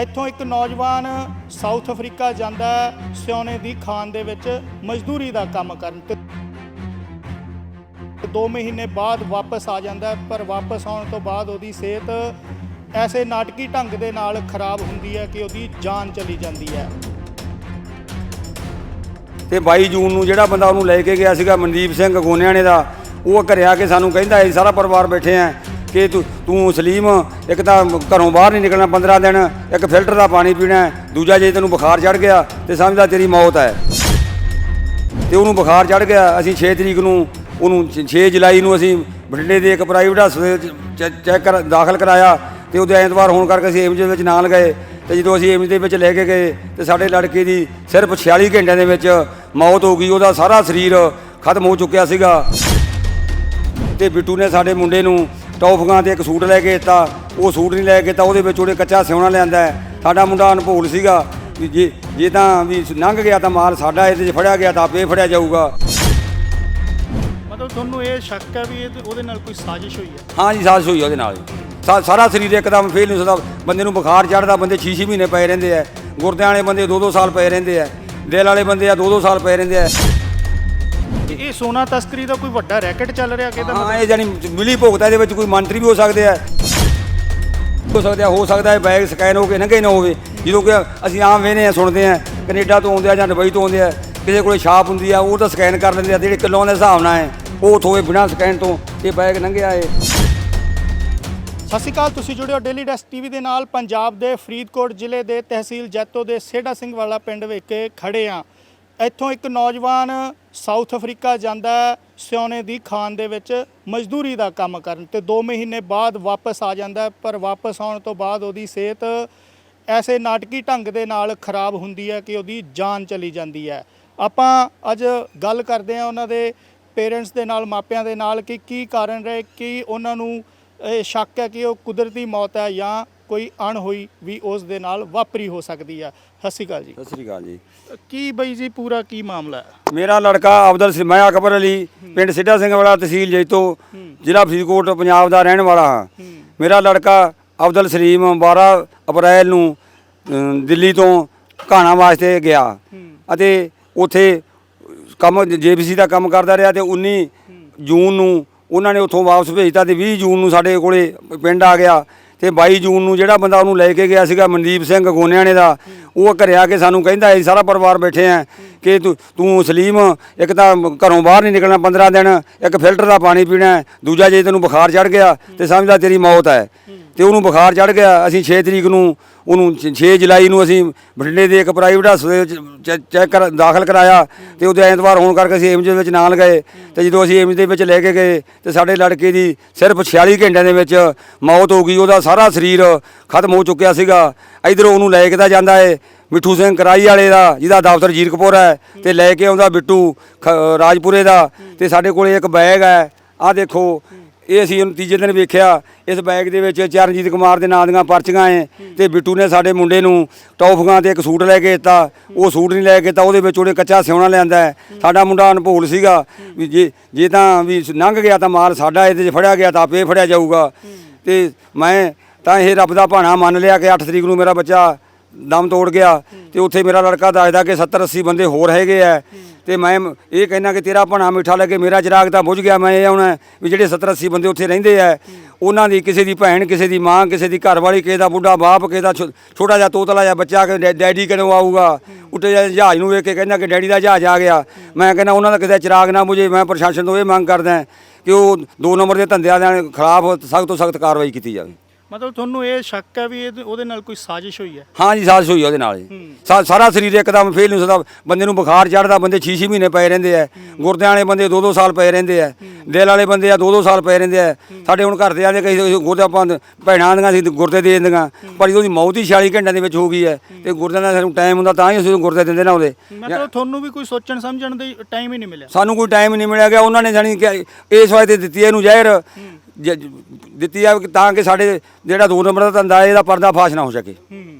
ਇੱਥੋਂ ਇੱਕ ਨੌਜਵਾਨ ਸਾਊਥ ਅਫਰੀਕਾ ਜਾਂਦਾ ਹੈ ਸਿਉਨੇ ਦੀ ਖਾਨ ਦੇ ਵਿੱਚ ਮਜ਼ਦੂਰੀ ਦਾ ਕੰਮ ਕਰਨ ਤੇ 2 ਮਹੀਨੇ ਬਾਅਦ ਵਾਪਸ ਆ ਜਾਂਦਾ ਪਰ ਵਾਪਸ ਆਉਣ ਤੋਂ ਬਾਅਦ ਉਹਦੀ ਸਿਹਤ ਐਸੇ ਨਾਟਕੀ ਢੰਗ ਦੇ ਨਾਲ ਖਰਾਬ ਹੁੰਦੀ ਹੈ ਕਿ ਉਹਦੀ ਜਾਨ ਚਲੀ ਜਾਂਦੀ ਹੈ। ਤੇ 22 ਜੂਨ ਨੂੰ ਜਿਹੜਾ ਬੰਦਾ ਉਹਨੂੰ ਲੈ ਕੇ ਗਿਆ ਸੀਗਾ ਮਨਦੀਪ ਸਿੰਘ ਗੋਨਿਆਣੇ ਦਾ, ਉਹ ਘਰੇ ਆ ਕੇ ਸਾਨੂੰ ਕਹਿੰਦਾ ਇਹ ਸਾਰਾ ਪਰਿਵਾਰ ਬੈਠੇ ਆ ਕਿ ਤੂੰ ਤੂੰ ਸਲੀਮ, ਇੱਕ ਤਾਂ ਘਰੋਂ ਬਾਹਰ ਨਹੀਂ ਨਿਕਲਣਾ 15 ਦਿਨ, ਇੱਕ ਫਿਲਟਰ ਦਾ ਪਾਣੀ ਪੀਣਾ ਦੂਜਾ ਜੇ ਤੈਨੂੰ ਬੁਖਾਰ ਚੜ ਗਿਆ ਤੇ ਸਮਝਦਾ ਤੇਰੀ ਮੌਤ ਹੈ। ਤੇ ਉਹਨੂੰ ਬੁਖਾਰ ਚੜ ਗਿਆ, ਅਸੀਂ 6 ਤਰੀਕ ਨੂੰ, ਉਹਨੂੰ 6 ਜੁਲਾਈ ਨੂੰ ਅਸੀਂ ਬਠਿੰਡੇ ਦੇ ਇੱਕ ਪ੍ਰਾਈਵੇਟ ਹਸਪਤਾਲ ਚੈੱਕ ਕਰ ਦਾਖਲ ਕਰਾਇਆ ਤੇ ਉਹਦੇ ਐਤਵਾਰ ਹੋਣ ਕਰਕੇ ਅਸੀਂ ਏਮਜ ਦੇ ਵਿੱਚ ਨਾਲ ਗਏ ਤੇ ਜਦੋਂ ਅਸੀਂ ਏਮਜ ਦੇ ਵਿੱਚ ਲੈ ਕੇ ਗਏ ਤੇ ਸਾਡੇ ਲੜਕੇ ਦੀ ਸਿਰਫ 46 ਘੰਟਿਆਂ ਦੇ ਵਿੱਚ ਮੌਤ ਹੋ ਗਈ, ਉਹਦਾ ਸਾਰਾ ਸਰੀਰ ਖਤਮ ਹੋ ਚੁੱਕਿਆ ਸੀਗਾ। ਤੇ ਬਿੱਟੂ ਨੇ ਸਾਡੇ ਮੁੰਡੇ ਨੂੰ ਟੌਫਗਾਂ ਤੇ ਇੱਕ ਸੂਟ ਲੈ ਕੇ ਦਿੱਤਾ ਉਹ ਸੂਟ ਨਹੀਂ ਲੈ ਕੇ ਦਿੱਤਾ ਉਹਦੇ ਵਿੱਚ ਉਹਨੇ ਕੱਚਾ ਸਿਉਣਾ ਲਿਆਂਦਾ। ਸਾਡਾ ਮੁੰਡਾ ਅਨਭੂਲ ਸੀਗਾ ਵੀ ਜੇ ਜੇ ਤਾਂ ਵੀ ਲੰਘ ਗਿਆ ਤਾਂ ਮਾਲ ਸਾਡਾ ਇਹਦੇ 'ਚ ਫੜਿਆ ਗਿਆ ਤਾਂ ਆਪੇ ਫੜਿਆ ਜਾਊਗਾ। ਮਤਲਬ ਤੁਹਾਨੂੰ ਇਹ ਸ਼ੱਕ ਹੈ ਵੀ ਇਹ ਉਹਦੇ ਨਾਲ ਕੋਈ ਸਾਜ਼ਿਸ਼ ਹੋਈ ਹੈ? ਹਾਂ ਜੀ ਸਾਜ਼ਿਸ਼ ਹੋਈ ਉਹਦੇ ਨਾਲ। ਸਾਰਾ ਸਰੀਰ ਇੱਕਦਮ ਫੇਲ ਨਹੀਂ ਸਕਦਾ ਬੰਦੇ ਨੂੰ ਬੁਖਾਰ ਚੜਦਾ ਬੰਦੇ 6-6 ਮਹੀਨੇ ਪਏ ਰਹਿੰਦੇ ਆ। ਗੁਰਦਿਆਂ ਵਾਲੇ ਬੰਦੇ 2-2 ਸਾਲ ਪਏ ਰਹਿੰਦੇ ਆ। ਦਿਲ ਵਾਲੇ ਬੰਦੇ ਆ 2-2 ਸਾਲ ਪਏ ਰਹਿੰਦੇ ਆ। ਇਹ ਸੋਨਾ ਤਸਕਰੀ ਦਾ ਕੋਈ ਵੱਡਾ ਰੈਕਟ ਚੱਲ ਰਿਹਾ ਕਿਹਦਾ ਹਾਂ ਇਹ ਜਾਨੀ ਮਿਲੀ ਭੁਗਤਾ ਇਹਦੇ ਵਿੱਚ ਕੋਈ ਮੰਤਰੀ ਵੀ ਹੋ ਸਕਦੇ ਆ। ਹੋ ਸਕਦਾ ਹੋ ਸਕਦਾ ਹੈ ਬੈਗ ਸਕੈਨ ਹੋ ਕੇ ਨੰਗੇ ਨਾ ਹੋਵੇ। ਜਦੋਂ ਕਿ ਅਸੀਂ ਆਮ ਵੇਨੇ ਆ ਸੁਣਦੇ ਆ ਕੈਨੇਡਾ ਤੋਂ ਆਉਂਦੇ ਆ ਜਾਂ ਦੁਬਈ ਤੋਂ ਆਉਂਦੇ ਆ ਕਿਸੇ ਕੋਲੇ ਛਾਪ ਹੁੰਦੀ ਆ ਉਹ ਤਾਂ ਸਕੈਨ ਕਰ ਲੈਂਦੇ ਆ ਜਿਹੜੇ ਕਿਲੋਆਂ ਦੇ ਹਿਸਾਬ ਨਾਲ ਹੈ ਉਹ ਉਥੋਂ ਬਿਨਾਂ ਸਕੈਨ ਤੋਂ ਇਹ ਬੈਗ ਨੰਗਿਆ ਏ ਸਤਿ ਸ਼੍ਰੀ ਅਕਾਲ ਤੁਸੀਂ ਜੁੜੇ ਹੋ ਡੇਲੀ ਡੈਸਕ ਟੀਵੀ ਦੇ ਨਾਲ। ਪੰਜਾਬ ਦੇ ਫਰੀਦਕੋਟ ਜ਼ਿਲ੍ਹੇ ਦੇ ਤਹਿਸੀਲ ਜੈਤੋ ਦੇ ਸੇਡਾ ਸਿੰਘ ਵਾਲਾ ਪਿੰਡ ਵਿਖੇ ਖੜੇ ਆ ਇੱਥੋਂ ਇੱਕ ਨੌਜਵਾਨ ਸਾਊਥ ਅਫਰੀਕਾ ਜਾਂਦਾ ਹੈ ਸਿਉਨੇ ਦੀ ਖਾਨ ਦੇ ਵਿੱਚ ਮਜ਼ਦੂਰੀ ਦਾ ਕੰਮ ਕਰਨ ਤੇ 2 ਮਹੀਨੇ ਬਾਅਦ ਵਾਪਸ ਆ ਜਾਂਦਾ ਪਰ ਵਾਪਸ ਆਉਣ ਤੋਂ ਬਾਅਦ ਉਹਦੀ ਸਿਹਤ ਐਸੇ ਨਾਟਕੀ ਢੰਗ ਦੇ ਨਾਲ ਖਰਾਬ ਹੁੰਦੀ ਹੈ ਕਿ ਉਹਦੀ ਜਾਨ ਚਲੀ ਜਾਂਦੀ ਹੈ। ਆਪਾਂ ਅੱਜ ਗੱਲ ਕਰਦੇ ਹਾਂ ਉਹਨਾਂ ਦੇ ਪੇਰੈਂਟਸ ਦੇ ਨਾਲ, ਮਾਪਿਆਂ ਦੇ ਨਾਲ ਕਿ ਕੀ ਕਾਰਨ ਰਹੇ, ਕਿ ਉਹਨਾਂ ਨੂੰ ਇਹ ਸ਼ੱਕ ਹੈ ਕਿ ਉਹ ਕੁਦਰਤੀ ਮੌਤ ਹੈ ਜਾਂ ਕੋਈ ਅਣਹੋਈ ਵੀ ਉਸ ਦੇ ਨਾਲ ਵਾਪਰੀ ਹੋ ਸਕਦੀ ਹੈ ਸਤਿ ਸ਼੍ਰੀ ਅਕਾਲ ਜੀ। ਸਤਿ ਸ੍ਰੀ ਅਕਾਲ ਜੀ। ਕੀ ਬਈ ਜੀ ਪੂਰਾ ਕੀ ਮਾਮਲਾ? ਹੈ ਮੇਰਾ ਲੜਕਾ ਅਬਦੁਲ ਸਿੰਘ ਮੈਂ ਅਕਬਰ ਅਲੀ ਪਿੰਡ ਸਿੱਧਾ ਸਿੰਘ ਵਾਲਾ ਤਹਿਸੀਲ ਜੈਤੋ ਜ਼ਿਲ੍ਹਾ ਫਰੀਦਕੋਟ ਪੰਜਾਬ ਦਾ ਰਹਿਣ ਵਾਲਾ ਹਾਂ। ਮੇਰਾ ਲੜਕਾ ਅਬਦੁਲ ਸਲੀਮ 12 ਅਪ੍ਰੈਲ ਨੂੰ ਅਮ, ਦਿੱਲੀ ਤੋਂ ਘਾਣਾ ਵਾਸਤੇ ਗਿਆ। ਅਤੇ ਉੱਥੇ ਕੰਮ ਜੇਬੀਸੀ ਦਾ ਕੰਮ ਕਰਦਾ ਰਿਹਾ ਤੇ 19 ਜੂਨ ਨੂੰ ਉਹਨਾਂ ਨੇ ਉੱਥੋਂ ਵਾਪਸ ਭੇਜਤਾ ਤੇ 20 ਜੂਨ ਨੂੰ ਸਾਡੇ ਕੋਲੇ ਪਿੰਡ ਆ ਗਿਆ। ਤੇ 22 ਜੂਨ ਨੂੰ ਜਿਹੜਾ ਬੰਦਾ ਉਹਨੂੰ ਲੈ ਕੇ ਗਿਆ ਸੀਗਾ ਮਨਦੀਪ ਸਿੰਘ ਗੋਨਿਆਣੇ ਦਾ, ਉਹ ਘਰੇ ਆ ਕੇ ਸਾਨੂੰ ਕਹਿੰਦਾ ਇਹ ਸਾਰਾ ਪਰਿਵਾਰ ਬੈਠੇ ਆ ਕਿ ਤੂੰ ਤੂੰ ਸਲੀਮ, ਇੱਕ ਤਾਂ ਘਰੋਂ ਬਾਹਰ ਨਹੀਂ ਨਿਕਲਣਾ 15 ਦਿਨ, ਇੱਕ ਫਿਲਟਰ ਦਾ ਪਾਣੀ ਪੀਣਾ, ਦੂਜਾ ਜੇ ਤੈਨੂੰ ਬੁਖਾਰ ਚੜ ਗਿਆ ਤੇ ਸਮਝਦਾ ਤੇਰੀ ਮੌਤ ਹੈ। ਤੇ ਉਹਨੂੰ ਬੁਖਾਰ ਚੜ ਗਿਆ, ਅਸੀਂ 6 ਤਰੀਕ ਨੂੰ ਉਹਨੂੰ 6 ਜੁਲਾਈ ਨੂੰ ਅਸੀਂ ਬਠਿੰਡੇ ਦੇ ਇੱਕ ਪ੍ਰਾਈਵੇਟ ਹਸਪਤਾਲ ਚੈੱਕ ਕਰ ਦਾਖਲ ਕਰਾਇਆ ਤੇ ਉਹਦੇ ਐਤਵਾਰ ਹੋਣ ਕਰਕੇ ਅਸੀਂ ਏਮਜ ਦੇ ਵਿੱਚ ਨਾਲ ਗਏ ਤੇ ਜਦੋਂ ਅਸੀਂ ਏਮਜ ਦੇ ਵਿੱਚ ਲੈ ਕੇ ਗਏ ਤੇ ਸਾਡੇ ਲੜਕੇ ਦੀ ਸਿਰਫ 46 ਘੰਟਿਆਂ ਦੇ ਵਿੱਚ ਮੌਤ ਹੋ ਗਈ, ਉਹਦਾ ਸਾਰਾ ਸਰੀਰ ਖਤਮ ਹੋ ਚੁੱਕਿਆ ਸੀਗਾ। ਇਧਰੋਂ ਉਹਨੂੰ ਲੈ ਕੇ ਤਾਂ ਜਾਂਦਾ ਏ ਮਿੱਠੂ ਸਿੰਘ ਕਰਾਈ ਵਾਲੇ ਦਾ, ਜਿਹਦਾ ਦਫ਼ਤਰ ਜੀਰਕਪੁਰ ਹੈ ਤੇ ਲੈ ਕੇ ਆਉਂਦਾ ਬਿੱਟੂ ਖ- ਰਾਜਪੁਰੇ ਦਾ ਤੇ ਸਾਡੇ ਕੋਲੇ ਇੱਕ ਬੈਗ ਹੈ। ਆਹ ਦੇਖੋ ਇਹ ਅਸੀਂ ਤੀਜੇ ਦਿਨ ਵੇਖਿਆ, ਇਸ ਬੈਗ ਦੇ ਵਿੱਚ ਚਰਨਜੀਤ ਕੁਮਾਰ ਦੇ ਨਾਂ ਦੀਆਂ ਪਰਚੀਆਂ ਐ ਤੇ ਬਿੱਟੂ ਨੇ ਸਾਡੇ ਮੁੰਡੇ ਨੂੰ ਟੌਫਗਾਂ ਤੇ ਇੱਕ ਸੂਟ ਲੈ ਕੇ ਦਿੱਤਾ। ਉਹ ਸੂਟ ਨਹੀਂ ਲੈ ਕੇ ਦਿੱਤਾ, ਉਹਦੇ ਵਿੱਚ ਉਹਨੇ ਕੱਚਾ ਸਿਉਣਾ ਲਿਆਂਦਾ ਸਾਡਾ ਮੁੰਡਾ ਅਨਭੂਲ ਸੀਗਾ, ਵੀ ਜੇ ਜੇ ਤਾਂ ਵੀ ਲੰਘ ਗਿਆ ਤਾਂ ਮਾਲ ਸਾਡਾ ਇਹਦੇ 'ਚ ਫੜਿਆ ਗਿਆ ਤਾਂ ਆਪੇ ਫੜਿਆ ਜਾਊਗਾ। ਤੇ ਮੈਂ ਤਾਂ ਇਹ ਰੱਬ ਦਾ ਭਾਣਾ ਮੰਨ ਲਿਆ ਕਿ 8 ਤਰੀਕ ਨੂੰ ਮੇਰਾ ਬੱਚਾ ਦਮ ਤੋੜ ਗਿਆ ਤੇ ਉੱਥੇ ਮੇਰਾ ਲੜਕਾ ਦੱਸਦਾ ਕਿ 70 80 ਬੰਦੇ ਹੋਰ ਹੈਗੇ ਆ। ਤੇ ਮੈਂ ਇਹ ਕਹਿਣਾ ਕਿ ਤੇਰਾ ਭਣਾ ਮਿੱਠਾ ਲੱਗੇ ਮੇਰਾ ਚਿਰਾਗ ਤਾਂ ਬੁਝ ਗਿਆ, ਮੈਂ ਇਹ ਆਉਣਾ ਵੀ ਜਿਹੜੇ 70 80 ਬੰਦੇ ਉੱਥੇ ਰਹਿੰਦੇ ਆ, ਉਹਨਾਂ ਦੀ ਕਿਸੇ ਦੀ ਭੈਣ, ਕਿਸੇ ਦੀ ਮਾਂ, ਕਿਸੇ ਦੀ ਘਰਵਾਲੀ, ਕਿਸੇ ਦਾ ਬੁੱਢਾ ਬਾਪ, ਕਿਸੇ ਦਾ ਛੋ- ਛੋਟਾ ਜਿਹਾ ਤੋਤਲਾ ਜਿਹਾ ਬੱਚਾ ਕਿ ਡੈ- ਡੈਡੀ ਕਦੋਂ ਆਊਗਾ? ਉੱਤੇ ਜਿਹਾ ਜਹਾਜ਼ ਨੂੰ ਵੇਖ ਕੇ ਕਹਿੰਦਾ ਕਿ ਡੈਡੀ ਦਾ ਜਹਾਜ਼ ਆ ਗਿਆ। ਮੈਂ ਕਹਿੰਦਾ ਉਹਨਾਂ ਦਾ ਕਿਸੇ ਚਿਰਾਗ ਨਾ ਬੁਝੇ, ਮੈਂ ਪ੍ਰਸ਼ਾਸਨ ਤੋਂ ਇਹ ਮੰਗ ਕਰਦਾ ਕਿ ਉਹ ਦੋ ਨੰਬਰ ਦੇ ਧੰਦਿਆਂ ਦੇ ਖਿਲਾਫ ਸਖਤ ਤੋਂ ਸਖਤ ਕਾਰਵਾਈ ਕੀਤੀ ਜਾਵੇ। ਮਤਲਬ ਤੁਹਾਨੂੰ ਇਹ ਸ਼ੱਕ ਹੈ ਵੀ ਇਹ ਉਹਦੇ ਨਾਲ ਕੋਈ ਸਾਜ਼ਿਸ਼ ਹੋਈ ਹੈ? ਹਾਂ ਜੀ ਸਾਜ਼ਿਸ਼ ਹੋਈ ਆ ਉਹਦੇ ਨਾਲ ਜੀ। ਸਾ- ਸਾਰਾ ਸਰੀਰ ਇੱਕਦਮ ਫੇਲ ਨਹੀਂ ਸਕਦਾ ਬੰਦੇ ਨੂੰ ਬੁਖਾਰ ਚੜਦਾ ਬੰਦੇ 6-6 ਮਹੀਨੇ ਪਏ ਰਹਿੰਦੇ ਆ। ਗੁਰਦਿਆਂ ਵਾਲੇ ਬੰਦੇ 2-2 ਸਾਲ ਪਏ ਰਹਿੰਦੇ ਆ। ਦਿਲ ਵਾਲੇ ਬੰਦੇ ਆ 2-2 ਸਾਲ ਪਏ ਰਹਿੰਦੇ ਆ। ਸਾਡੇ ਹੁਣ ਘਰ ਦੇ ਆਂਦੇ ਕਈ ਗੁਰਦੇ ਆਪਾਂ ਭੈਣਾਂ ਦੀਆਂ ਸੀ ਗੁਰਦੇ ਦੇ ਦਿੰਦੀਆਂ। ਪਰ ਜਦੋਂ ਦੀ ਮੌਤ ਹੀ 46 ਘੰਟਿਆਂ ਦੇ ਵਿੱਚ ਹੋ ਗਈ ਹੈ ਤੇ ਗੁਰਦਿਆਂ ਦਾ ਸਾਨੂੰ ਟਾਈਮ ਹੁੰਦਾ ਤਾਂ ਹੀ ਅਸੀਂ ਗੁਰਦੇ ਦਿੰਦੇ ਨਾ ਉਹਦੇ। ਮਤਲਬ ਤੁਹਾਨੂੰ ਵੀ ਕੋਈ ਸੋਚਣ ਸਮਝਣ ਦੀ ਟਾਈਮ ਹੀ ਨਹੀਂ ਮਿਲਿਆ? ਸਾਨੂੰ ਕੋਈ ਟਾਈਮ ਨਹੀਂ ਮਿਲਿਆ ਗਿਆ। ਉਹਨਾਂ ਨੇ ਜਾਣੀ ਕਿ ਇਸ ਵਾਸਤੇ ਦਿੱਤੀ ਹੈ ਇਹਨੂੰ ਜ਼ਹਿਰ। ਜ- ਦਿੱਤੀ ਆ ਕਿ ਤਾਂ ਕਿ ਸਾਡੇ ਜਿਹੜਾ ਦੋ ਨੰਬਰ ਦਾ ਧੰਦਾ ਹੈ, ਇਹਦਾ ਪਰਦਾ ਫਾਸ਼ ਨਾ ਹੋ ਸਕੇ। ਹੂੰ।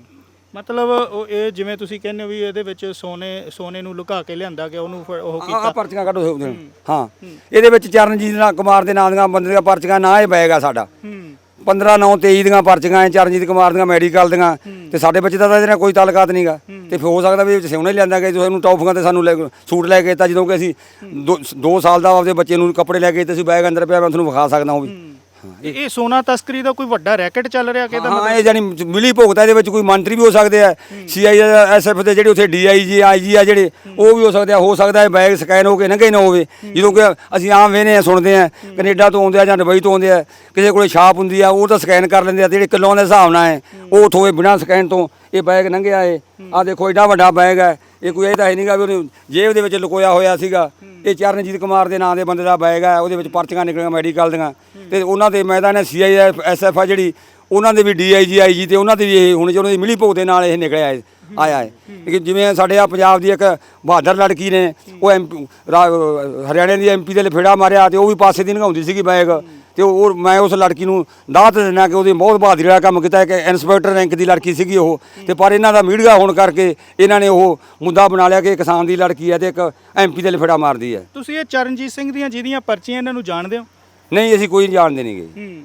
ਮਤਲਬ ਉਹ ਇਹ ਜਿਵੇਂ ਤੁਸੀਂ ਕਹਿੰਦੇ ਹੋ ਵੀ ਇਹਦੇ ਵਿੱਚ ਸੋਨੇ ਸੋਨੇ ਨੂੰ ਲੁਕਾ ਕੇ ਲਿਆਂਦਾ ਗਿਆ ਉਹਨੂੰ ਫਿਰ ਉਹ ਆ ਕੀਤਾ। ਪਰਚੀਆਂ ਕੱਢੋ ਉਹਦੇ ਨਾਲ। ਹਾਂ। ਇਹਦੇ ਵਿੱਚ ਚਰਨਜੀਤ ਨਾਲ ਕੁਮਾਰ ਦੇ ਨਾਂ ਦੀਆਂ ਬੰਦੇ ਦੀਆਂ ਪਰਚੀਆਂ ਨਾ ਇਹ ਬੈਗ ਆ ਸਾਡਾ। ਹੂੰ। 15 9 23 ਦੀਆਂ ਪਰਚੀਆਂ ਐ ਚਰਨਜੀਤ ਕੁਮਾਰ ਦੀਆਂ ਮੈਡੀਕਲ ਦੀਆਂ ਤੇ ਸਾਡੇ ਬੱਚੇ ਦਾ ਤਾਂ ਇਹਦੇ ਨਾਲ ਕੋਈ ਤਾਲੁਕਾਤ ਨਹੀਂਗਾ ਤੇ ਫਿਰ ਹੋ ਸਕਦਾ ਵੀ ਸਿਉਣੇ ਲਿਆਂਦਾ ਕਿ ਤੁਹਾਨੂੰ ਟੌਫੀਆਂ ਤੇ ਸਾਨੂੰ ਲੈ ਸੂਟ ਲੈ ਕੇ ਦਿੱਤਾ ਜਦੋਂ ਕਿ ਅਸੀਂ 2 ਸਾਲ ਦਾ ਆਪਦੇ ਬੱਚੇ ਨੂੰ ਕੱਪੜੇ ਲੈ ਕੇ ਦਿੱਤੇ ਸੀ ਬੈਗ ਅੰਦਰ ਪਿਆ ਮੈਂ ਤੁਹਾਨੂੰ ਵਿਖਾ ਸਕਦਾ ਹਾਂ ਉਹ ਵੀ। ਇਹ ਇਹ ਸੋਨਾ ਤਸਕਰੀ ਦਾ ਕੋਈ ਵੱਡਾ ਰੈਕਟ ਚੱਲ ਰਿਹਾ ਕਿ ਇਹਦਾ ਹਾਂ ਇਹ ਜਾਨੀ ਮਿਲੀ ਭੁਗਤਾ ਇਹਦੇ ਵਿੱਚ ਕੋਈ ਮੰਤਰੀ ਵੀ ਹੋ ਸਕਦੇ ਆ ਸੀਆਈ ਐਸਐਫ ਦੇ ਜਿਹੜੇ ਉੱਥੇ ਡੀਆਈਜੀ ਆਈਜੀ ਆ ਜਿਹੜੇ ਉਹ ਵੀ ਹੋ ਸਕਦੇ ਆ ਹੋ ਸਕਦਾ ਹੈ ਬੈਗ ਸਕੈਨ ਹੋ ਕੇ ਨੰਗੇ ਨਾ ਹੋਵੇ। ਜਦੋਂ ਕਿ ਅਸੀਂ ਆਮ ਵੇਨੇ ਆ ਸੁਣਦੇ ਆ ਕੈਨੇਡਾ ਤੋਂ ਆਉਂਦੇ ਆ ਜਾਂ ਦੁਬਈ ਤੋਂ ਆਉਂਦੇ ਆ ਕਿਸੇ ਕੋਲੇ ਛਾਪ ਹੁੰਦੀ ਆ ਉਹ ਤਾਂ ਸਕੈਨ ਕਰ ਲੈਂਦੇ ਆ ਜਿਹੜੇ ਕਿਲੋਆਂ ਦੇ ਹਿਸਾਬ ਨਾਲ ਹੈ ਉਹ ਉਥੋਂ ਬਿਨਾਂ ਸਕੈਨ ਤੋਂ ਇਹ ਬੈਗ ਨੰਗਿਆ ਏ ਆ ਦੇਖੋ ਏਡਾ ਵੱਡਾ ਬੈਗ ਹੈ। ਇਹ ਕੋਈ ਇਹ ਤਾਂ ਹੈ ਨਹੀਂਗਾ ਵੀ ਉਹਨੇ ਜੇਬ ਦੇ ਵਿੱਚ ਲੁਕੋਇਆ ਹੋਇਆ ਸੀਗਾ। ਇਹ ਚਰਨਜੀਤ ਕੁਮਾਰ ਦੇ ਨਾਂ ਦੇ ਬੰਦੇ ਦਾ ਬੈਗ ਹੈ। ਉਹਦੇ ਵਿੱਚ ਪਰਚੀਆਂ ਨਿਕਲੀਆਂ ਮੈਡੀਕਲ ਦੀਆਂ। ਤੇ ਉਹਨਾਂ ਦੇ ਮੈਂ ਤਾਂ ਨੇ ਸੀਆਈ ਐਸਐਫ ਆ ਜਿਹੜੀ ਉਹਨਾਂ ਦੇ ਵੀ ਡੀਆਈਜੀ ਆਈਜੀ ਤੇ ਉਹਨਾਂ ਦੇ ਵੀ ਇਹ ਹੁਣ ਜਦੋਂ ਦੀ ਮਿਲੀ ਭੋਗ ਦੇ ਨਾਲ ਇਹ ਨਿਕਲਿਆ ਹੈ ਆਇਆ ਹੈ। ਲੇਕਿਨ ਜਿਵੇਂ ਸਾਡੇ ਆ ਪੰਜਾਬ ਦੀ ਇੱਕ ਬਹਾਦਰ ਲੜਕੀ ਨੇ ਉਹ ਹਰਿਆਣੇ ਦੀ ਐਮਪੀ ਦੇ ਲਫੇੜਾ ਮਾਰਿਆ ਤੇ ਉਹ ਵੀ ਪਾਸੇ ਦੀ ਨਗਾਉਂਦੀ ਸੀਗੀ ਬੈਗ। ਤੇ ਉਹ ਮੈਂ ਉਸ ਲੜਕੀ ਨੂੰ ਦਾਤ ਦਿੰਦਾ ਕਿ ਉਹਦੀ ਬਹੁਤ ਬਹਾਦਰੀ ਵਾਲਾ ਕੰਮ ਕੀਤਾ ਕਿ ਇਨਸਪੈਕਟਰ ਰੈਂਕ ਦੀ ਲੜਕੀ ਸੀਗੀ ਉਹ। ਤੇ ਪਰ ਇਹਨਾਂ ਦਾ ਮੀਡੀਆ ਹੋਣ ਕਰਕੇ ਇਹਨਾਂ ਨੇ ਉਹ ਮੁੱਦਾ ਬਣਾ ਲਿਆ ਕਿ ਕਿਸਾਨ ਦੀ ਲੜਕੀ ਹੈ ਤੇ ਇੱਕ ਐਮਪੀ ਦੇ ਲਫੇੜਾ ਮਾਰਦੀ ਹੈ। ਤੁਸੀਂ ਇਹ ਚਰਨਜੀਤ ਸਿੰਘ ਦੀਆਂ ਜਿਹਦੀਆਂ ਪਰਚੀਆਂ ਇਹਨਾਂ ਨੂੰ ਜਾਣਦੇ ਹੋ? ਨਹੀਂ ਅਸੀਂ ਕੋਈ ਨਹੀਂ ਜਾਣਦੇ ਨਹੀਂਗੇ ਹੂੰ।